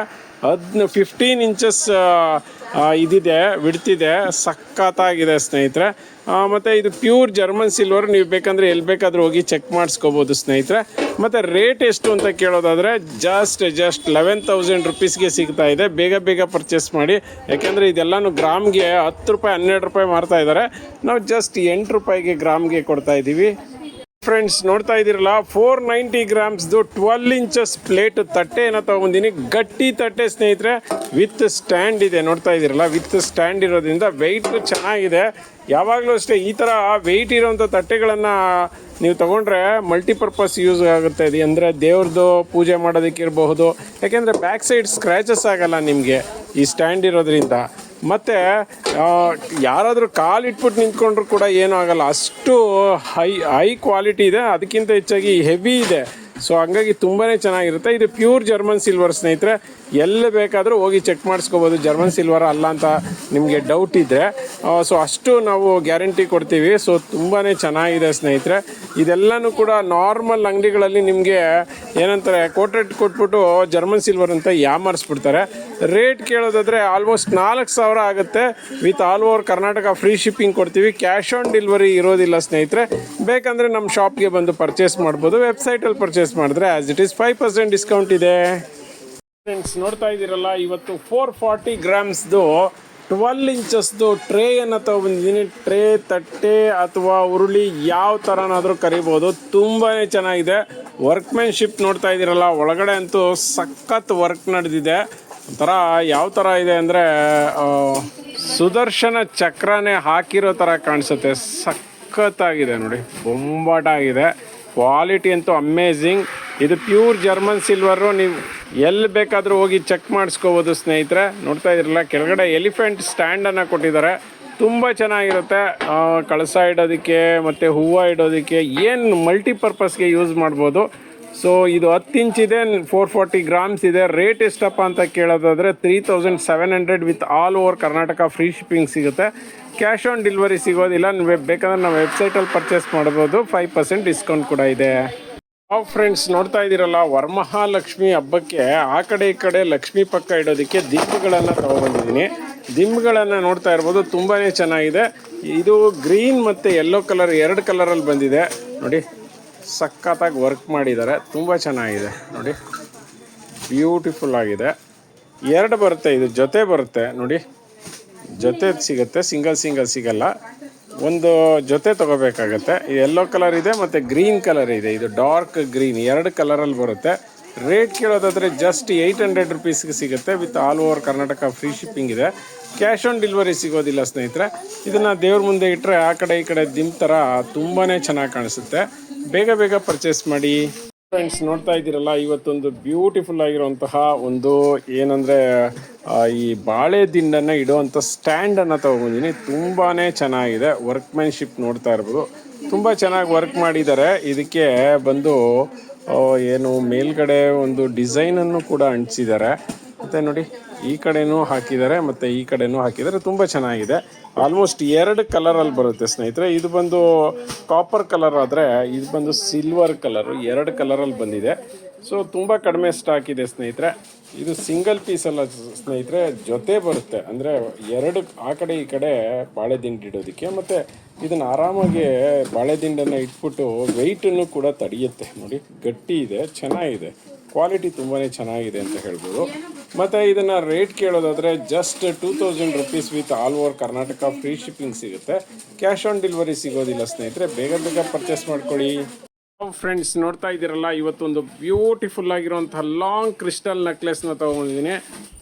ಅದನ್ನ ಫಿಫ್ಟೀನ್ ಇಂಚಸ್ ಇದಿದೆ ಬಿಡ್ತಿದೆ ಸಖತ್ತಾಗಿದೆ ಸ್ನೇಹಿತರೆ. ಮತ್ತೆ ಇದು ಪ್ಯೂರ್ ಜರ್ಮನ್ ಸಿಲ್ವರ್, ನೀವು ಬೇಕಂದ್ರೆ ಎಲ್ಲಿ ಬೇಕಾದರೂ ಹೋಗಿ ಚೆಕ್ ಮಾಡಿಸ್ಕೋಬೋದು ಸ್ನೇಹಿತರೆ. ಮತ್ತು ರೇಟ್ ಎಷ್ಟು ಅಂತ ಕೇಳೋದಾದರೆ ಜಸ್ಟ್ ಜಸ್ಟ್ ಲೆವೆನ್ ತೌಸಂಡ್ ರುಪೀಸ್ಗೆ ಸಿಗ್ತಾ ಇದೆ. ಬೇಗ ಬೇಗ ಪರ್ಚೇಸ್ ಮಾಡಿ. ಯಾಕೆಂದರೆ ಇದೆಲ್ಲನೂ ಗ್ರಾಮ್ಗೆ ಹತ್ತು ರೂಪಾಯಿ, ಹನ್ನೆರಡು ರೂಪಾಯಿ ಮಾರ್ತಾ ಇದ್ದಾರೆ. ನಾವು ಜಸ್ಟ್ ಎಂಟು ರೂಪಾಯಿಗೆ ಗ್ರಾಮ್ಗೆ ಕೊಡ್ತಾ ಇದ್ದೀವಿ. ಫ್ರೆಂಡ್ಸ್, ನೋಡ್ತಾ ಇದ್ದೀರಲ್ಲ ಫೋರ್ ನೈಂಟಿ ಗ್ರಾಮ್ಸ್ದು ಟ್ವೆಲ್ ಇಂಚಸ್ ಪ್ಲೇಟ್ ತಟ್ಟೆಯನ್ನು ತಗೊಂಡಿನಿ ಗಟ್ಟಿ ತಟ್ಟೆ ಸ್ನೇಹಿತರೆ ವಿತ್ ಸ್ಟ್ಯಾಂಡ್ ಇದೆ. ನೋಡ್ತಾ ಇದ್ದೀರಲ್ಲ ವಿತ್ ಸ್ಟ್ಯಾಂಡ್ ಇರೋದ್ರಿಂದ ವೆಯ್ಟ್ ಚೆನ್ನಾಗಿದೆ. ಯಾವಾಗಲೂ ಅಷ್ಟೇ, ಈ ಥರ ವೆಯ್ಟ್ ಇರೋವಂಥ ತಟ್ಟೆಗಳನ್ನು ನೀವು ತಗೊಂಡ್ರೆ ಮಲ್ಟಿಪರ್ಪಸ್ ಯೂಸ್ ಆಗುತ್ತೆ. ಇದು ಅಂದರೆ ದೇವ್ರದ್ದು ಪೂಜೆ ಮಾಡೋದಕ್ಕಿರಬಹುದು, ಯಾಕೆಂದರೆ ಬ್ಯಾಕ್ ಸೈಡ್ ಸ್ಕ್ರ್ಯಾಚಸ್ ಆಗಲ್ಲ ನಿಮಗೆ ಈ ಸ್ಟ್ಯಾಂಡ್ ಇರೋದ್ರಿಂದ. ಮತ್ತು ಯಾರಾದರೂ ಕಾಲಿಟ್ಬಿಟ್ಟು ನಿಂತ್ಕೊಂಡ್ರು ಕೂಡ ಏನೂ ಆಗಲ್ಲ. ಅಷ್ಟು ಹೈ ಹೈ ಕ್ವಾಲಿಟಿ ಇದೆ, ಅದಕ್ಕಿಂತ ಹೆಚ್ಚಾಗಿ ಹೆವಿ ಇದೆ. ಸೊ ಹಂಗಾಗಿ ತುಂಬಾ ಚೆನ್ನಾಗಿರುತ್ತೆ. ಇದು ಪ್ಯೂರ್ ಜರ್ಮನ್ ಸಿಲ್ವರ್ ಸ್ನೇಹಿತರೆ. ಎಲ್ಲಿ ಬೇಕಾದರೂ ಹೋಗಿ ಚೆಕ್ ಮಾಡಿಸ್ಕೋಬೋದು. ಜರ್ಮನ್ ಸಿಲ್ವರ್ ಅಲ್ಲ ಅಂತ ನಿಮಗೆ ಡೌಟ್ ಇದ್ದರೆ ಸೊ ಅಷ್ಟು ನಾವು ಗ್ಯಾರಂಟಿ ಕೊಡ್ತೀವಿ. ಸೊ ತುಂಬಾ ಚೆನ್ನಾಗಿದೆ ಸ್ನೇಹಿತರೆ. ಇದೆಲ್ಲನೂ ಕೂಡ ನಾರ್ಮಲ್ ಅಂಗಡಿಗಳಲ್ಲಿ ನಿಮಗೆ ಏನಂತಾರೆ ಕೋಟ್ರೇಟ್ ಕೊಟ್ಬಿಟ್ಟು ಜರ್ಮನ್ ಸಿಲ್ವರ್ ಅಂತ ಯಾಮಾರಿಸ್ಬಿಡ್ತಾರೆ. ರೇಟ್ ಕೇಳೋದಾದರೆ ಆಲ್ಮೋಸ್ಟ್ ನಾಲ್ಕು ಸಾವಿರ ಆಗುತ್ತೆ. With all over Karnataka free shipping ಕೊಡ್ತೀವಿ. ಕ್ಯಾಶ್ ಆನ್ ಡೆಲಿವರಿ ಇರೋದಿಲ್ಲ ಸ್ನೇಹಿತರೆ. ಬೇಕಂದರೆ ನಮ್ಮ ಶಾಪ್ಗೆ ಬಂದು ಪರ್ಚೇಸ್ ಮಾಡ್ಬೋದು. ವೆಬ್ಸೈಟಲ್ಲಿ ಪರ್ಚೇಸ್ ಮಾಡಿದ್ರೆ as it is five percent discount ಇದೆ. ಫ್ರೆಂಡ್ಸ್ ನೋಡ್ತಾ ಇದ್ದೀರಲ್ಲ, ಇವತ್ತು ಫೋರ್ ಫಾರ್ಟಿ ಗ್ರಾಮ್ಸ್ದು ಟ್ವೆಲ್ ಇಂಚಸ್ದು ಟ್ರೇಯನ್ನು ತೊಗೊಂಬಂದಿದ್ದೀನಿ. ಟ್ರೇ ತಟ್ಟೆ ಅಥವಾ ಉರುಳಿ ಯಾವ ಥರನಾದರೂ ಕರಿಬೋದು. ತುಂಬಾ ಚೆನ್ನಾಗಿದೆ. ವರ್ಕ್ಮೆನ್ಶಿಪ್ ನೋಡ್ತಾ ಇದ್ದೀರಲ್ಲ, ಒಳಗಡೆ ಅಂತೂ ಸಖತ್ ವರ್ಕ್ ನಡೆದಿದೆ. ಒಂಥರ ಯಾವ ಥರ ಇದೆ ಅಂದರೆ ಸುದರ್ಶನ ಚಕ್ರನೇ ಹಾಕಿರೋ ಥರ ಕಾಣಿಸುತ್ತೆ. ಸಖತ್ತಾಗಿದೆ ನೋಡಿ, ಬೊಂಬಾಟಾಗಿದೆ. ಕ್ವಾಲಿಟಿ ಅಂತೂ ಅಮೇಝಿಂಗ್ ಇದು ಪ್ಯೂರ್ ಜರ್ಮನ್ ಸಿಲ್ವರು ನೀವು ಎಲ್ಲಿ ಬೇಕಾದರೂ ಹೋಗಿ ಚೆಕ್ ಮಾಡಿಸ್ಕೋಬೋದು ಸ್ನೇಹಿತರೆ. ನೋಡ್ತಾ ಇದ್ರಲ್ಲ ಕೆಳಗಡೆ ಎಲಿಫೆಂಟ್ ಸ್ಟ್ಯಾಂಡನ್ನು ಕೊಟ್ಟಿದ್ದಾರೆ. ತುಂಬ ಚೆನ್ನಾಗಿರುತ್ತೆ. ಕಳಸ ಇಡೋದಕ್ಕೆ ಮತ್ತು ಹೂವು ಇಡೋದಕ್ಕೆ ಏನು ಮಲ್ಟಿಪರ್ಪಸ್ಗೆ ಯೂಸ್ ಮಾಡ್ಬೋದು. ಸೊ ಇದು ಹತ್ತು ಇಂಚ್ ಇದೆ ಫೋರ್ ಫಾರ್ಟಿ ಗ್ರಾಮ್ಸ್ ಇದೆ. ರೇಟ್ ಎಷ್ಟಪ್ಪ ಅಂತ ಕೇಳೋದಾದರೆ three thousand seven hundred with all over Karnataka free shipping ಸಿಗುತ್ತೆ. ಕ್ಯಾಶ್ ಆನ್ ಡೆಲಿವರಿ ಸಿಗೋದಿಲ್ಲ. ನೀವು ಬೇಕಂದ್ರೆ ನಾವು ವೆಬ್ಸೈಟಲ್ಲಿ ಪರ್ಚೇಸ್ ಮಾಡ್ಬೋದು. ಫೈವ್ ಪರ್ಸೆಂಟ್ ಡಿಸ್ಕೌಂಟ್ ಕೂಡ ಇದೆ. ನಾವು ಫ್ರೆಂಡ್ಸ್ ನೋಡ್ತಾ ಇದ್ದೀರಲ್ಲ, ವರಮಹಾಲಕ್ಷ್ಮಿ ಹಬ್ಬಕ್ಕೆ ಆ ಕಡೆ ಈ ಕಡೆ ಲಕ್ಷ್ಮಿ ಪಕ್ಕ ಇಡೋದಕ್ಕೆ ದಿಂಬುಗಳನ್ನು ತಗೊಬಂದಿದ್ದೀನಿ ದಿಂಬುಗಳನ್ನು ನೋಡ್ತಾ ಇರ್ಬೋದು ತುಂಬಾ ಚೆನ್ನಾಗಿದೆ. ಇದು ಗ್ರೀನ್ ಮತ್ತು ಯೆಲ್ಲೋ ಕಲರ್ ಎರಡು ಕಲರಲ್ಲಿ ಬಂದಿದೆ. ನೋಡಿ, ಸಖತ್ತಾಗಿ ವರ್ಕ್ ಮಾಡಿದ್ದಾರೆ, ತುಂಬ ಚೆನ್ನಾಗಿದೆ. ನೋಡಿ ಬ್ಯೂಟಿಫುಲ್ ಆಗಿದೆ. ಎರಡು ಬರುತ್ತೆ, ಇದು ಜೊತೆ ಬರುತ್ತೆ. ನೋಡಿ ಜೊತೆ ಸಿಗುತ್ತೆ, ಸಿಂಗಲ್ ಸಿಂಗಲ್ ಸಿಗಲ್ಲ. ಒಂದು ಜೊತೆ ತಗೋಬೇಕಾಗತ್ತೆ. ಎಲ್ಲೋ ಕಲರ್ ಇದೆ ಮತ್ತು ಗ್ರೀನ್ ಕಲರ್ ಇದೆ. ಇದು ಡಾರ್ಕ್ ಗ್ರೀನ್ ಎರಡು ಕಲರಲ್ಲಿ ಬರುತ್ತೆ. ರೇಟ್ ಕೇಳೋದಾದರೆ ಜಸ್ಟ್ ಏಯ್ಟ್ ಹಂಡ್ರೆಡ್ ರುಪೀಸ್ಗೆ ಸಿಗುತ್ತೆ with all over Karnataka free shipping ಇದೆ. ಕ್ಯಾಶ್ ಆನ್ ಡೆಲಿವರಿ ಸಿಗೋದಿಲ್ಲ ಸ್ನೇಹಿತರೆ. ಇದನ್ನು ದೇವ್ರ ಮುಂದೆ ಇಟ್ಟರೆ ಆ ಕಡೆ ಈ ಕಡೆ ದಿಮ್ ಥರ ತುಂಬಾ ಚೆನ್ನಾಗಿ ಕಾಣಿಸುತ್ತೆ. ಬೇಗ ಬೇಗ ಪರ್ಚೇಸ್ ಮಾಡಿ. ಫ್ರೆಂಡ್ಸ್ ನೋಡ್ತಾ ಇದ್ದೀರಲ್ಲ, ಇವತ್ತೊಂದು ಬ್ಯೂಟಿಫುಲ್ ಆಗಿರುವಂತಹ ಒಂದು ಏನಂದರೆ ಈ ಬಾಳೆ ದಿಂಡನ್ನು ಇಡುವಂಥ ಸ್ಟ್ಯಾಂಡನ್ನು ತೊಗೊಂಡಿದ್ದೀನಿ ತುಂಬಾ ಚೆನ್ನಾಗಿದೆ ವರ್ಕ್ಮ್ಯಾನ್ಶಿಪ್ ನೋಡ್ತಾ ಇರ್ಬೋದು. ತುಂಬ ಚೆನ್ನಾಗಿ ವರ್ಕ್ ಮಾಡಿದ್ದಾರೆ. ಇದಕ್ಕೆ ಬಂದು ಏನು ಮೇಲ್ಗಡೆ ಒಂದು ಡಿಸೈನನ್ನು ಕೂಡ ಅಂಟಿಸಿದ್ದಾರೆ. ಮತ್ತೆ ನೋಡಿ ಈ ಕಡೆನೂ ಹಾಕಿದ್ದಾರೆ, ಮತ್ತು ಈ ಕಡೆನೂ ಹಾಕಿದ್ದಾರೆ. ತುಂಬ ಚೆನ್ನಾಗಿದೆ. ಆಲ್ಮೋಸ್ಟ್ ಎರಡು ಕಲರಲ್ಲಿ ಬರುತ್ತೆ ಸ್ನೇಹಿತರೆ. ಇದು ಬಂದು ಕಾಪರ್ ಕಲರ್ ಆದರೆ ಇದು ಬಂದು ಸಿಲ್ವರ್ ಕಲರು ಎರಡು ಕಲರಲ್ಲಿ ಬಂದಿದೆ. ಸೊ ತುಂಬ ಕಡಿಮೆ ಸ್ಟಾಕ್ ಇದೆ ಸ್ನೇಹಿತರೆ. ಇದು ಸಿಂಗಲ್ ಪೀಸ್ ಅಲ್ಲ ಸ್ನೇಹಿತರೆ. ಜೊತೆ ಬರುತ್ತೆ. ಅಂದರೆ ಎರಡು ಆ ಕಡೆ ಈ ಕಡೆ ಬಾಳೆದಿಂಡು ಇಡೋದಕ್ಕೆ, ಮತ್ತು ಇದನ್ನು ಆರಾಮಾಗಿ ಬಾಳೆದಿಂಡನ್ನು ಇಟ್ಬಿಟ್ಟು ವೆಯ್ಟನ್ನು ಕೂಡ ತಡೆಯುತ್ತೆ. ನೋಡಿ, ಗಟ್ಟಿ ಇದೆ, ಚೆನ್ನಾಗಿದೆ. ಕ್ವಾಲಿಟಿ ತುಂಬಾ ಚೆನ್ನಾಗಿದೆ ಅಂತ ಹೇಳ್ಬೋದು. ಮತ್ತು ಇದನ್ನು rate ಕೇಳೋದಾದರೆ just two thousand rupees with all over Karnataka free shipping ಸಿಗುತ್ತೆ. ಕ್ಯಾಶ್ ಆನ್ ಡೆಲಿವರಿ ಸಿಗೋದಿಲ್ಲ ಸ್ನೇಹಿತರೆ, ಬೇಗ ಬೇಗ ಪರ್ಚೇಸ್ ಮಾಡ್ಕೊಳ್ಳಿ. ಫ್ರೆಂಡ್ಸ್ ನೋಡ್ತಾ ಇದ್ದೀರಲ್ಲ, ಇವತ್ತೊಂದು ಬ್ಯೂಟಿಫುಲ್ ಆಗಿರುವಂಥ ಲಾಂಗ್ ಕ್ರಿಸ್ಟಲ್ ನೆಕ್ಲೆಸ್ನ ತೊಗೊಂಡಿದ್ದೀನಿ.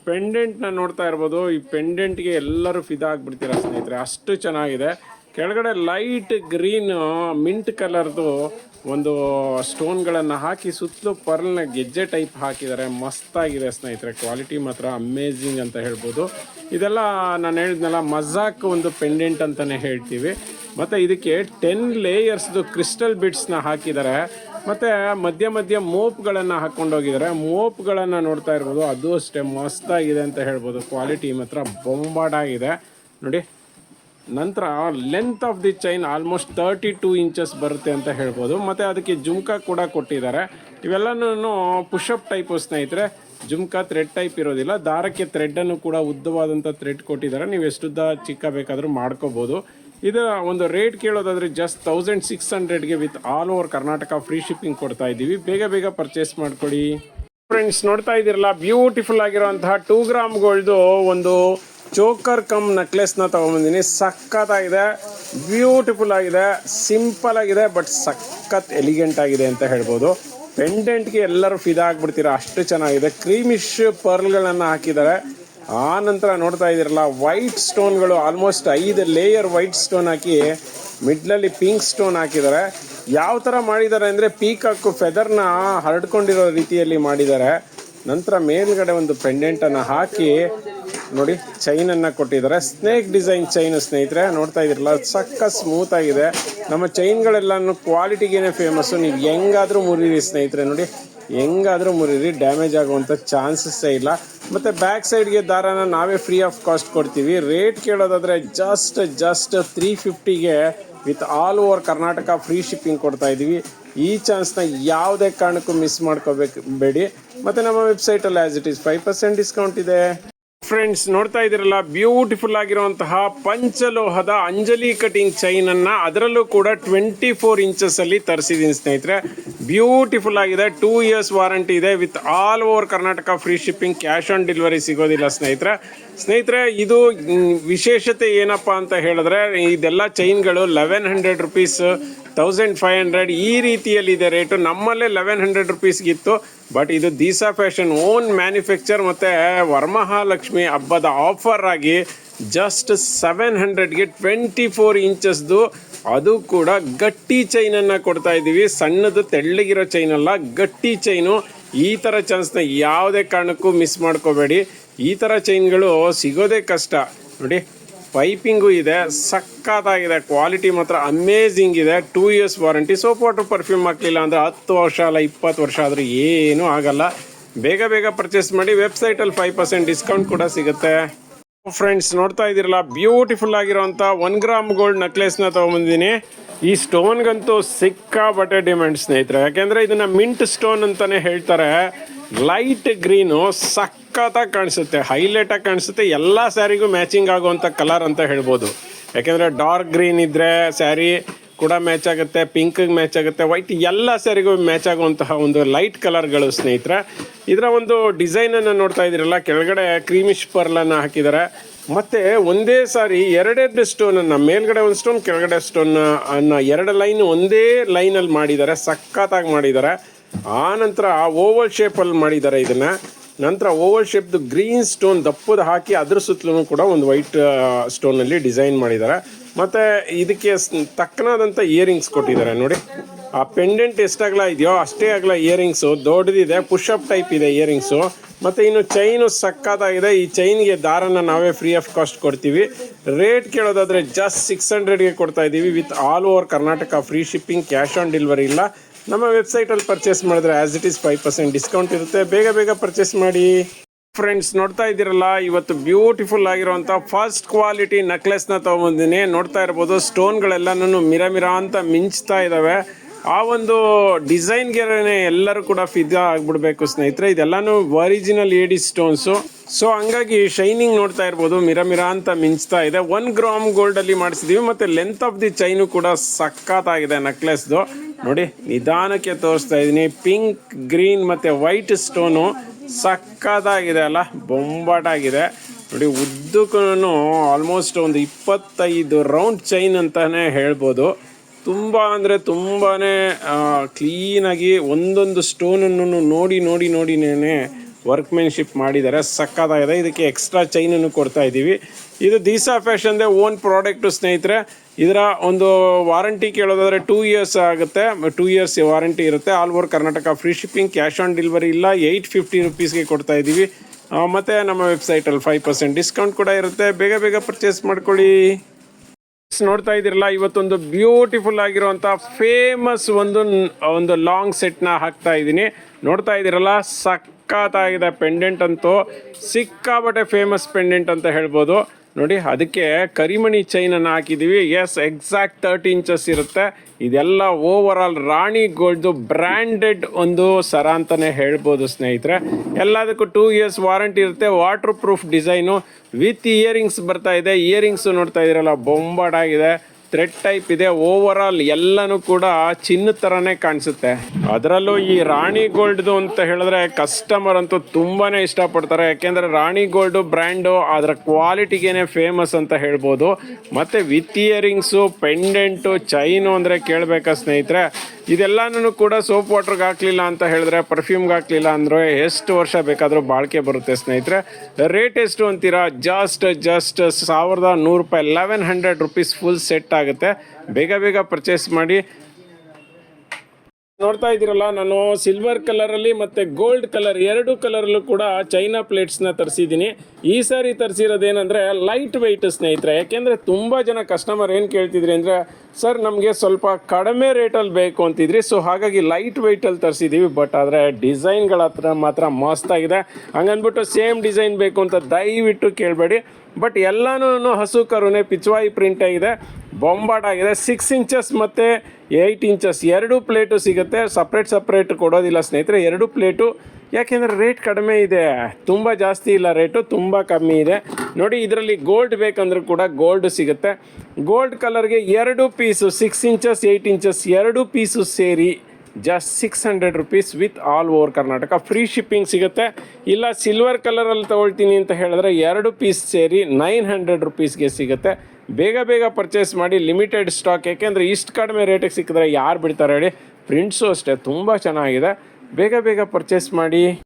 ಪೆಂಡೆಂಟ್ನ ನೋಡ್ತಾ ಇರ್ಬೋದು. ಈ ಪೆಂಡೆಂಟ್ಗೆ ಎಲ್ಲರೂ ಫಿದಾ ಆಗಿಬಿಡ್ತೀರಾ ಸ್ನೇಹಿತರೆ? ಅಷ್ಟು ಚೆನ್ನಾಗಿದೆ. ಕೆಳಗಡೆ ಲೈಟ್ ಗ್ರೀನ್ ಮಿಂಟ್ ಕಲರ್ದು ಒಂದು ಸ್ಟೋನ್ಗಳನ್ನು ಹಾಕಿ ಸುತ್ತಲೂ ಪರ್ಲ್ನ ಗೆಜ್ಜೆ ಟೈಪ್ ಹಾಕಿದ್ದಾರೆ. ಮಸ್ತಾಗಿದೆ ಸ್ನೇಹಿತರೆ, ಕ್ವಾಲಿಟಿ ಮಾತ್ರ ಅಮೇಝಿಂಗ್ ಅಂತ ಹೇಳ್ಬೋದು. ಇದೆಲ್ಲ ನಾನು ಹೇಳಿದ್ನಲ್ಲ, ಮಜಾಕ್ ಒಂದು ಪೆಂಡೆಂಟ್ ಅಂತಲೇ ಹೇಳ್ತೀವಿ. ಮತ್ತು ಇದಕ್ಕೆ ಟೆನ್ ಲೇಯರ್ಸ್ದು ಕ್ರಿಸ್ಟಲ್ ಬಿಟ್ಸ್ನ ಹಾಕಿದ್ದಾರೆ. ಮತ್ತು ಮಧ್ಯ ಮಧ್ಯ ಮೋಪ್ಗಳನ್ನು ಹಾಕ್ಕೊಂಡೋಗಿದ್ದಾರೆ ಮೋಪ್ಗಳನ್ನು ನೋಡ್ತಾ ಇರ್ಬೋದು. ಅದು ಅಷ್ಟೇ ಮಸ್ತಾಗಿದೆ ಅಂತ ಹೇಳ್ಬೋದು. ಕ್ವಾಲಿಟಿ ಮಾತ್ರ ಬೊಂಬಾಡಾಗಿದೆ ನೋಡಿ ನಂತರ length of the chain almost thirty two inches ಬರುತ್ತೆ ಅಂತ ಹೇಳ್ಬೋದು. ಮತ್ತು ಅದಕ್ಕೆ ಜುಮ್ಕಾ ಕೂಡ ಕೊಟ್ಟಿದ್ದಾರೆ. ಇವೆಲ್ಲನೂ ಪುಷಪ್ ಟೈಪು ಸ್ನೇಹಿತರೆ. ಜುಮ್ಕಾ ಥ್ರೆಡ್ ಟೈಪ್ ಇರೋದಿಲ್ಲ. ದಾರಕ್ಕೆ ಥ್ರೆಡ್ಡನ್ನು ಕೂಡ ಉದ್ದವಾದಂಥ ಥ್ರೆಡ್ ಕೊಟ್ಟಿದ್ದಾರೆ. ನೀವು ಎಷ್ಟುದ್ದ ಚಿಕ್ಕ ಬೇಕಾದರೂ ಮಾಡ್ಕೋಬೋದು. ಇದು ಒಂದು ರೇಟ್ ಕೇಳೋದಾದರೆ just thousand six ಹಂಡ್ರೆಡ್ಗೆ with all over Karnataka free shipping ಕೊಡ್ತಾ ಇದ್ದೀವಿ. ಬೇಗ ಬೇಗ ಪರ್ಚೇಸ್ ಮಾಡಿಕೊಡಿ. ಫ್ರೆಂಡ್ಸ್ ನೋಡ್ತಾ ಇದ್ದೀರಲ್ಲ? ಬ್ಯೂಟಿಫುಲ್ ಆಗಿರುವಂತಹ ಟೂ ಗ್ರಾಮ್ಗಳ್ದು ಒಂದು ಚೋಕರ್ ಕಮ್ ನೆಕ್ಲೆಸ್ನ ತೊಗೊಂಬಂದಿನಿ. ಸಖತ್ತಾಗಿದೆ. ಬ್ಯೂಟಿಫುಲ್ ಆಗಿದೆ. ಸಿಂಪಲ್ ಆಗಿದೆ ಬಟ್ ಸಖತ್ ಎಲಿಗೆಂಟ್ ಆಗಿದೆ ಅಂತ ಹೇಳ್ಬೋದು. ಪೆಂಡೆಂಟ್ಗೆ ಎಲ್ಲರೂ ಫಿದಾ ಆಗ್ಬಿಡ್ತೀರಾ? ಅಷ್ಟು ಚೆನ್ನಾಗಿದೆ. ಕ್ರೀಮಿಶ್ ಪರ್ಲ್ಗಳನ್ನು ಹಾಕಿದ್ದಾರೆ. ಆ ನಂತರ ನೋಡ್ತಾ ಇದ್ದೀರಲ್ಲ ವೈಟ್ ಸ್ಟೋನ್ಗಳು ಆಲ್ಮೋಸ್ಟ್ ಐದು ಲೇಯರ್ ವೈಟ್ ಸ್ಟೋನ್ ಹಾಕಿ ಮಿಡ್ಲಲ್ಲಿ ಪಿಂಕ್ ಸ್ಟೋನ್ ಹಾಕಿದ್ದಾರೆ. ಯಾವ ಥರ ಮಾಡಿದ್ದಾರೆ ಅಂದರೆ ಪೀಕಾಕು ಫೆದರ್ನ ಹರಡ್ಕೊಂಡಿರೋ ರೀತಿಯಲ್ಲಿ ಮಾಡಿದ್ದಾರೆ. ನಂತರ ಮೇಲ್ಗಡೆ ಒಂದು ಪೆಂಡೆಂಟನ್ನು ಹಾಕಿ ನೋಡಿ ಚೈನನ್ನು ಕೊಟ್ಟಿದ್ದಾರೆ. ಸ್ನೇಕ್ ಡಿಸೈನ್ ಚೈನ್ ಸ್ನೇಹಿತರೆ, ನೋಡ್ತಾ ಇದ್ದೀರಲ್ಲ, ಸಕ್ಕ ಸ್ಮೂತ್ ಆಗಿದೆ. ನಮ್ಮ ಚೈನ್ಗಳೆಲ್ಲನೂ ಕ್ವಾಲಿಟಿಗೇನೆ ಫೇಮಸ್ಸು ನೀವು ಹೆಂಗಾದರೂ ಮುರಿರಿ ಸ್ನೇಹಿತರೆ, ನೋಡಿ. ಹೆಂಗಾದರೂ ಮುರಿರಿ ಡ್ಯಾಮೇಜ್ ಆಗುವಂಥ ಚಾನ್ಸಸ್ಸೇ ಇಲ್ಲ. ಮತ್ತು ಬ್ಯಾಕ್ ಸೈಡ್ಗೆ ದಾರನ ನಾವೇ ಫ್ರೀ ಆಫ್ ಕಾಸ್ಟ್ ಕೊಡ್ತೀವಿ. ರೇಟ್ ಕೇಳೋದಾದರೆ just just three ಫಿಫ್ಟಿಗೆ with all over Karnataka free shipping ಕೊಡ್ತಾ ಇದ್ದೀವಿ. ಈ ಚಾನ್ಸ್ನ ಯಾವುದೇ ಕಾರಣಕ್ಕೂ ಮಿಸ್ ಮಾಡ್ಕೋಬೇಕು ಬೇಡಿ. ಮತ್ತು ನಮ್ಮ ವೆಬ್ಸೈಟಲ್ಲಿ as it is five percent discount ಇದೆ. ಫ್ರೆಂಡ್ಸ್ ನೋಡ್ತಾ ಇದ್ದೀರಲ್ಲ ಬ್ಯೂಟಿಫುಲ್ ಆಗಿರುವಂತಹ ಪಂಚಲೋಹದ ಅಂಜಲಿ ಕಟಿಂಗ್ ಚೈನ್ ಅನ್ನ ಅದರಲ್ಲೂ ಕೂಡ ಟ್ವೆಂಟಿ ಫೋರ್ ಇಂಚಸ್ ಅಲ್ಲಿ ತರಿಸಿದೀನಿ ಸ್ನೇಹಿತರೆ. ಬ್ಯೂಟಿಫುಲ್ ಆಗಿದೆ ಟೂ ಇಯರ್ಸ್ ವಾರಂಟಿ ಇದೆ with all over Karnataka free shipping cash on delivery ಸಿಗೋದಿಲ್ಲ ಸ್ನೇಹಿತರೆ. ಸ್ನೇಹಿತರೆ, ಇದು ವಿಶೇಷತೆ ಏನಪ್ಪ ಅಂತ ಹೇಳಿದ್ರೆ, ಇದೆಲ್ಲ ಚೈನ್ಗಳು eleven hundred rupees thousand five hundred ಈ ರೀತಿಯಲ್ಲಿದೆ ರೇಟು. ನಮ್ಮಲ್ಲೇ ಲೆವೆನ್ ಹಂಡ್ರೆಡ್ ರುಪೀಸ್ಗಿತ್ತು ಬಟ್ ಇದು ದೀಸಾ ಫ್ಯಾಷನ್ ಓನ್ ಮ್ಯಾನುಫ್ಯಾಕ್ಚರ್ ಮತ್ತು ವರಮಹಾಲಕ್ಷ್ಮಿ ಹಬ್ಬದ ಆಫರ್ ಆಗಿ ಜಸ್ಟ್ ಸೆವೆನ್ ಹಂಡ್ರೆಡ್ಗೆ ಟ್ವೆಂಟಿ ಫೋರ್ ಇಂಚಸ್ದು. ಅದು ಕೂಡ ಗಟ್ಟಿ ಚೈನನ್ನು ಕೊಡ್ತಾ ಇದ್ದೀವಿ. ಸಣ್ಣದು ತೆಳ್ಳಗಿರೋ ಚೈನಲ್ಲ ಗಟ್ಟಿ ಚೈನು ಈ ಥರ ಚಾನ್ಸ್ನ ಯಾವುದೇ ಕಾರಣಕ್ಕೂ ಮಿಸ್ ಮಾಡ್ಕೋಬೇಡಿ. ಈ ಥರ ಚೈನ್ಗಳು ಸಿಗೋದೇ ಕಷ್ಟ. ನೋಡಿ ಪೈಪಿಂಗು ಇದೆ, ಸಕ್ಕತ್ತಾಗಿದೆ ಕ್ವಾಲಿಟಿ ಮಾತ್ರ ಅಮೇಝಿಂಗ್ ಇದೆ. Two years warranty soap water perfume ಹಾಕ್ಲಿಲ್ಲ ಅಂದರೆ ಹತ್ತು ವರ್ಷ ಅಲ್ಲ, ಇಪ್ಪತ್ತು ವರ್ಷ ಆದರೂ ಏನೂ ಆಗಲ್ಲ. ಬೇಗ ಬೇಗ ಪರ್ಚೇಸ್ ಮಾಡಿ ವೆಬ್ಸೈಟಲ್ಲಿ ಫೈವ್ ಪರ್ಸೆಂಟ್ ಡಿಸ್ಕೌಂಟ್ ಕೂಡ ಸಿಗುತ್ತೆ. ಫ್ರೆಂಡ್ಸ್ ನೋಡ್ತಾ ಇದ್ದೀರಲ್ಲ ಬ್ಯೂಟಿಫುಲ್ ಆಗಿರುವಂಥ ಒನ್ ಗ್ರಾಮ್ ಗೋಲ್ಡ್ ನೆಕ್ಲೆಸ್ನ ತೊಗೊಂಬಂದಿನಿ. ಈ ಸ್ಟೋನ್ಗಂತೂ ಸಿಕ್ಕಾಬಟ್ಟೆ ಡಿಮ್ಯಾಂಡ್ ಸ್ನೇಹಿತರೆ. ಯಾಕೆಂದರೆ ಇದನ್ನು ಮಿಂಟ್ ಸ್ಟೋನ್ ಅಂತಲೇ ಹೇಳ್ತಾರೆ. ಲೈಟ್ ಗ್ರೀನು ಸಖತ್ತಾಗಿ ಕಾಣಿಸುತ್ತೆ ಹೈಲೈಟಾಗಿ ಕಾಣಿಸುತ್ತೆ, ಎಲ್ಲ ಸ್ಯಾರಿಗೂ ಮ್ಯಾಚಿಂಗ್ ಆಗುವಂಥ ಕಲರ್ ಅಂತ ಹೇಳ್ಬೋದು. ಯಾಕೆಂದರೆ ಡಾರ್ಕ್ ಗ್ರೀನ್ ಇದ್ದರೆ ಸ್ಯಾರಿ ಕೂಡ ಮ್ಯಾಚ್ ಆಗುತ್ತೆ ಪಿಂಕ್ಗೆ ಮ್ಯಾಚ್ ಆಗುತ್ತೆ ವೈಟ್ ಎಲ್ಲ ಸ್ಯಾರಿಗೂ ಮ್ಯಾಚ್ ಆಗುವಂತಹ ಒಂದು ಲೈಟ್ ಕಲರ್ಗಳು ಸ್ನೇಹಿತರೆ. ಇದರ ಒಂದು ಡಿಸೈನನ್ನು ನೋಡ್ತಾ ಇದ್ದೀರಲ್ಲ, ಕೆಳಗಡೆ ಕ್ರೀಮಿಶ್ ಪರ್ಲನ್ನು ಹಾಕಿದ್ದಾರೆ ಮತ್ತು ಒಂದೇ ಸಾರಿ ಎರಡೆರಡು ಸ್ಟೋನನ್ನು ಮೇಲ್ಗಡೆ ಒಂದು ಸ್ಟೋನ್ ಕೆಳಗಡೆ ಸ್ಟೋನ್ ಅನ್ನು ಎರಡು ಲೈನ್ ಒಂದೇ ಲೈನಲ್ಲಿ ಮಾಡಿದ್ದಾರೆ ಸಖತ್ತಾಗಿ ಮಾಡಿದ್ದಾರೆ ಆ ನಂತರ ಓವಲ್ ಶೇಪಲ್ಲಿ ಮಾಡಿದ್ದಾರೆ ಇದನ್ನು. ನಂತರ ಓವಲ್ ಶೇಪ್ದು ಗ್ರೀನ್ ಸ್ಟೋನ್ ದಪ್ಪದ ಹಾಕಿ ಅದ್ರ ಸುತ್ತಲೂ ಕೂಡ ಒಂದು ವೈಟ್ ಸ್ಟೋನಲ್ಲಿ ಡಿಸೈನ್ ಮಾಡಿದ್ದಾರೆ. ಮತ್ತು ಇದಕ್ಕೆ ತಕ್ಕನಾದಂಥ ಇಯರಿಂಗ್ಸ್ ಕೊಟ್ಟಿದ್ದಾರೆ ನೋಡಿ. ಆ ಪೆಂಡೆಂಟ್ ಎಷ್ಟಾಗಲ ಇದೆಯೋ ಅಷ್ಟೇ ಆಗಲ ಇಯರಿಂಗ್ಸು ದೊಡ್ಡದಿದೆ ಪುಷಪ್ ಟೈಪ್ ಇದೆ ಇಯರಿಂಗ್ಸು ಮತ್ತು ಇನ್ನು ಚೈನು ಸಕ್ಕತ್ತಾಗಿದೆ. ಈ ಚೈನ್ಗೆ ದಾರನ ನಾವೇ ಫ್ರೀ ಆಫ್ ಕಾಸ್ಟ್ ಕೊಡ್ತೀವಿ. ರೇಟ್ ಕೇಳೋದಾದರೆ ಜಸ್ಟ್ ಸಿಕ್ಸ್ ಹಂಡ್ರೆಡ್ಗೆ ಕೊಡ್ತಾ ಇದ್ದೀವಿ with all over Karnataka free shipping cash on delivery ಇಲ್ಲ. ನಮ್ಮ ವೆಬ್ಸೈಟಲ್ಲಿ ಪರ್ಚೇಸ್ ಮಾಡಿದ್ರೆ as it is five percent discount ಇರುತ್ತೆ. ಬೇಗ ಬೇಗ ಪರ್ಚೇಸ್ ಮಾಡಿ. ಫ್ರೆಂಡ್ಸ್ ನೋಡ್ತಾ ಇದ್ದೀರಲ್ಲ, ಇವತ್ತು ಬ್ಯೂಟಿಫುಲ್ ಆಗಿರುವಂಥ ಫಸ್ಟ್ ಕ್ವಾಲಿಟಿ ನೆಕ್ಲೆಸ್ನ ತೊಗೊಂಬಂದಿನಿ. ನೋಡ್ತಾ ಇರ್ಬೋದು ಸ್ಟೋನ್ಗಳೆಲ್ಲನೂ ಮಿರ ಮಿರ ಅಂತ ಮಿಂಚ್ತಾ ಇದ್ದಾವೆ ಆ ಒಂದು ಡಿಸೈನ್ಗೆ ಎಲ್ಲರೂ ಕೂಡ ಫಿದಾ ಆಗ್ಬಿಡ್ಬೇಕು ಸ್ನೇಹಿತರೆ. ಇದೆಲ್ಲಾನು ಒರಿಜಿನಲ್ ಏಡಿ ಸ್ಟೋನ್ಸು ಸೊ ಹಂಗಾಗಿ ಶೈನಿಂಗ್ ನೋಡ್ತಾ ಇರ್ಬೋದು, ಮಿರ ಮಿರ ಅಂತ ಮಿಂಚ್ತಾ ಇದೆ. ಒನ್ ಗ್ರಾಮ್ ಗೋಲ್ಡ್ ಅಲ್ಲಿ ಮತ್ತು ಮತ್ತೆ ಲೆಂತ್ ಆಫ್ ದಿ ಚೈನು ಕೂಡ ಸಖತ್ತಾಗಿದೆ ನೆಕ್ಲೆಸ್ದು ನೋಡಿ, ನಿಧಾನಕ್ಕೆ ತೋರಿಸ್ತಾ ಇದ್ದೀನಿ. ಪಿಂಕ್ ಗ್ರೀನ್ ಮತ್ತು ವೈಟ್ ಸ್ಟೋನು ಸಕ್ಕತ್ತಾಗಿದೆ ಅಲ್ಲ, ಬೊಂಬಾಟಾಗಿದೆ. ನೋಡಿ ಉದ್ದಕ್ಕೂ ಆಲ್ಮೋಸ್ಟ್ ಒಂದು ಇಪ್ಪತ್ತೈದು ರೌಂಡ್ ಚೈನ್ ಅಂತಲೇ ಹೇಳ್ಬೋದು. ತುಂಬ ಅಂದರೆ ತುಂಬಾ ಕ್ಲೀನಾಗಿ ಒಂದೊಂದು ಸ್ಟೋನನ್ನು ನೋಡಿ ನೋಡಿ ನೋಡಿನೇ ವರ್ಕ್ಮೆನ್ಶಿಪ್ ಮಾಡಿದ್ದಾರೆ. ಸಕ್ಕತ್ತಾಗಿದೆ ಇದಕ್ಕೆ ಎಕ್ಸ್ಟ್ರಾ ಚೈನನ್ನು ಕೊಡ್ತಾ ಇದ್ದೀವಿ ಇದು ದೀಸಾ ಫ್ಯಾಷನ್ದೇ ಓನ್ ಪ್ರಾಡಕ್ಟು ಸ್ನೇಹಿತರೆ. ಇದರ ಒಂದು ವಾರಂಟಿ ಕೇಳೋದಾದರೆ ಟೂ ಇಯರ್ಸ್ ಆಗುತ್ತೆ. ಟೂ ಇಯರ್ಸ್ ವಾರಂಟಿ ಇರುತ್ತೆ. All over Karnataka free shipping cash on delivery ಇಲ್ಲ. ಏಯ್ಟ್ ಫಿಫ್ಟಿ ರುಪೀಸ್ಗೆ ಕೊಡ್ತಾ ಇದ್ದೀವಿ. ಮತ್ತೆ ನಮ್ಮ ವೆಬ್ಸೈಟಲ್ಲಿ ಫೈವ್ ಪರ್ಸೆಂಟ್ ಡಿಸ್ಕೌಂಟ್ ಕೂಡ ಇರುತ್ತೆ. ಬೇಗ ಬೇಗ ಪರ್ಚೇಸ್ ಮಾಡ್ಕೊಳ್ಳಿ. ನೋಡ್ತಾ ಇದ್ದೀರಲ್ಲ, ಇವತ್ತೊಂದು ಬ್ಯೂಟಿಫುಲ್ ಆಗಿರುವಂಥ ಫೇಮಸ್ ಒಂದು ಒಂದು ಲಾಂಗ್ ಸೆಟ್ನ ಹಾಕ್ತಾ ಇದ್ದೀನಿ. ನೋಡ್ತಾ ಇದ್ದೀರಲ್ಲ ಸಕ್ಕತ್ತಾಗಿದೆ ಪೆಂಡೆಂಟ್ ಅಂತೂ. ಸಿಕ್ಕಾಬಟ್ಟೆ ಫೇಮಸ್ ಪೆಂಡೆಂಟ್ ಅಂತ ಹೇಳ್ಬೋದು. ನೋಡಿ, ಅದಕ್ಕೆ ಕರಿಮಣಿ ಚೈನನ್ನು ಹಾಕಿದ್ದೀವಿ. ಎಸ್ ಎಕ್ಸಾಕ್ಟ್ ತರ್ಟಿ ಇಂಚಸ್ ಇರುತ್ತೆ. ಇದೆಲ್ಲ ಓವರ್ ಆಲ್ ರಾಣಿ ಗೋಲ್ಡ್ದು ಬ್ರ್ಯಾಂಡೆಡ್ ಒಂದು ಸರ ಅಂತಲೇ ಹೇಳ್ಬೋದು ಸ್ನೇಹಿತರೆ. ಎಲ್ಲದಕ್ಕೂ ಟೂ ಇಯರ್ಸ್ ವಾರಂಟಿ ಇರುತ್ತೆ. Waterproof design with earrings ಬರ್ತಾ ಇದೆ. ಇಯರಿಂಗ್ಸು ನೋಡ್ತಾ ಇದ್ದೀರಲ್ಲ ಬೊಂಬಾಡಾಗಿದೆ ಥ್ರೆಡ್ ಟೈಪ್ ಇದೆ. ಓವರ್ ಆಲ್ ಎಲ್ಲನೂ ಕೂಡ ಚಿನ್ನ ಥರನೇ ಕಾಣಿಸುತ್ತೆ. ಅದರಲ್ಲೂ ಈ ರಾಣಿ ಗೋಲ್ಡ್ದು ಅಂತ ಹೇಳಿದ್ರೆ ಕಸ್ಟಮರ್ ಅಂತೂ ತುಂಬಾನೇ ಇಷ್ಟಪಡ್ತಾರೆ. ಯಾಕೆಂದ್ರೆ ರಾಣಿ ಗೋಲ್ಡು ಬ್ರ್ಯಾಂಡು ಅದರ ಕ್ವಾಲಿಟಿಗೇನೆ ಫೇಮಸ್ ಅಂತ ಹೇಳ್ಬೋದು. ಮತ್ತೆ ವಿತ್ ಇಯರಿಂಗ್ಸು ಪೆಂಡೆಂಟು ಚೈನು ಅಂದರೆ ಕೇಳಬೇಕಾ ಸ್ನೇಹಿತರೆ ಇದೆಲ್ಲನೂ ಕೂಡ ಸೋಪ್ ವಾಟರ್ಗೆ ಹಾಕಲಿಲ್ಲ ಅಂತ ಹೇಳಿದ್ರೆ ಪರ್ಫ್ಯೂಮ್ಗೆ ಹಾಕಲಿಲ್ಲ ಅಂದರೆ ಎಷ್ಟು ವರ್ಷ ಬೇಕಾದರೂ ಬಾಳಿಕೆ ಬರುತ್ತೆ ಸ್ನೇಹಿತರೆ. ರೇಟ್ ಎಷ್ಟು ಅಂತೀರಾ? ಜಸ್ಟ್ ಜಸ್ಟ್ ಸಾವಿರದ ನೂರು ರೂಪಾಯಿ eleven hundred rupees full set ಆಗುತ್ತೆ. ಬೇಗ ಬೇಗ ಪರ್ಚೇಸ್ ಮಾಡಿ. ನೋಡ್ತಾ ಇದ್ದೀರಲ್ಲ, ನಾನು ಸಿಲ್ವರ್ ಕಲರಲ್ಲಿ ಮತ್ತು ಗೋಲ್ಡ್ ಕಲರ್ ಎರಡು ಕಲರಲ್ಲೂ ಕೂಡ ಚೈನಾ ಪ್ಲೇಟ್ಸ್ನ ತರಿಸಿದ್ದೀನಿ. ಈ ಸಾರಿ ತರಿಸಿರೋದೇನೆಂದರೆ ಲೈಟ್ ವೆಯ್ಟ್ ಸ್ನೇಹಿತರೆ, ಯಾಕೆಂದರೆ ತುಂಬ ಜನ ಕಸ್ಟಮರ್ ಏನು ಕೇಳ್ತಿದ್ರಿ ಅಂದರೆ, ಸರ್, ನಮಗೆ ಸ್ವಲ್ಪ ಕಡಿಮೆ ರೇಟಲ್ಲಿ ಬೇಕು ಅಂತಿದ್ರಿ. ಸೊ ಹಾಗಾಗಿ ಲೈಟ್ ವೆಯ್ಟಲ್ಲಿ ತರಿಸಿದ್ದೀವಿ ಬಟ್ ಆದರೆ ಡಿಸೈನ್ಗಳ ಹತ್ರ ಮಾತ್ರ ಮಸ್ತಾಗಿದೆ ಹಂಗಂದ್ಬಿಟ್ಟು ಸೇಮ್ ಡಿಸೈನ್ ಬೇಕು ಅಂತ ದಯವಿಟ್ಟು ಕೇಳಬೇಡಿ. ಬಟ್ ಎಲ್ಲನೂ ಹಸು ಕರುನೆ ಪಿಚ್ವಾಯಿ ಪ್ರಿಂಟ್ ಆಗಿದೆ. ಬೊಂಬಾಟ್ ಆಗಿದೆ. ಸಿಕ್ಸ್ ಇಂಚಸ್ ಮತ್ತು ಏಯ್ಟ್ ಇಂಚಸ್ ಎರಡು ಪ್ಲೇಟು ಸಿಗುತ್ತೆ. ಸಪ್ರೇಟ್ ಸಪ್ರೇಟ್ ಕೊಡೋದಿಲ್ಲ ಸ್ನೇಹಿತರೆ. ಎರಡು ಪ್ಲೇಟು ಯಾಕೆಂದರೆ ರೇಟ್ ಕಡಿಮೆ ಇದೆ. ತುಂಬ ಜಾಸ್ತಿ ಇಲ್ಲ ರೇಟು ತುಂಬ ಕಮ್ಮಿ ಇದೆ. ನೋಡಿ, ಇದರಲ್ಲಿ ಗೋಲ್ಡ್ ಬೇಕಂದ್ರೂ ಕೂಡ ಗೋಲ್ಡ್ ಸಿಗುತ್ತೆ. ಗೋಲ್ಡ್ ಕಲರ್ಗೆ ಎರಡು piece six inches eight inches ಎರಡು ಪೀಸು ಸೇರಿ just six hundred rupees with all over Karnataka free shipping ಸಿಗುತ್ತೆ. ಇಲ್ಲ ಸಿಲ್ವರ್ ಕಲರಲ್ಲಿ ತೊಗೊಳ್ತೀನಿ ಅಂತ ಹೇಳಿದ್ರೆ ಎರಡು ಪೀಸ್ ಸೇರಿ ನೈನ್ ಹಂಡ್ರೆಡ್ ರುಪೀಸ್ಗೆ ಸಿಗುತ್ತೆ. ಬೇಗ ಬೇಗ ಪರ್ಚೇಸ್ ಮಾಡಿ ಲಿಮಿಟೆಡ್ ಸ್ಟಾಕ್ ಯಾಕೆಂದರೆ ಇಷ್ಟು ಕಡಿಮೆ ರೇಟಿಗೆ ಸಿಕ್ಕಿದ್ರೆ ಯಾರು ಬಿಡ್ತಾರೆ ಹೇಳಿ ಪ್ರಿಂಟ್ಸು ಅಷ್ಟೇ, ತುಂಬ ಚೆನ್ನಾಗಿದೆ. ಬೇಗ ಬೇಗ ಪರ್ಚೇಸ್ ಮಾಡಿ.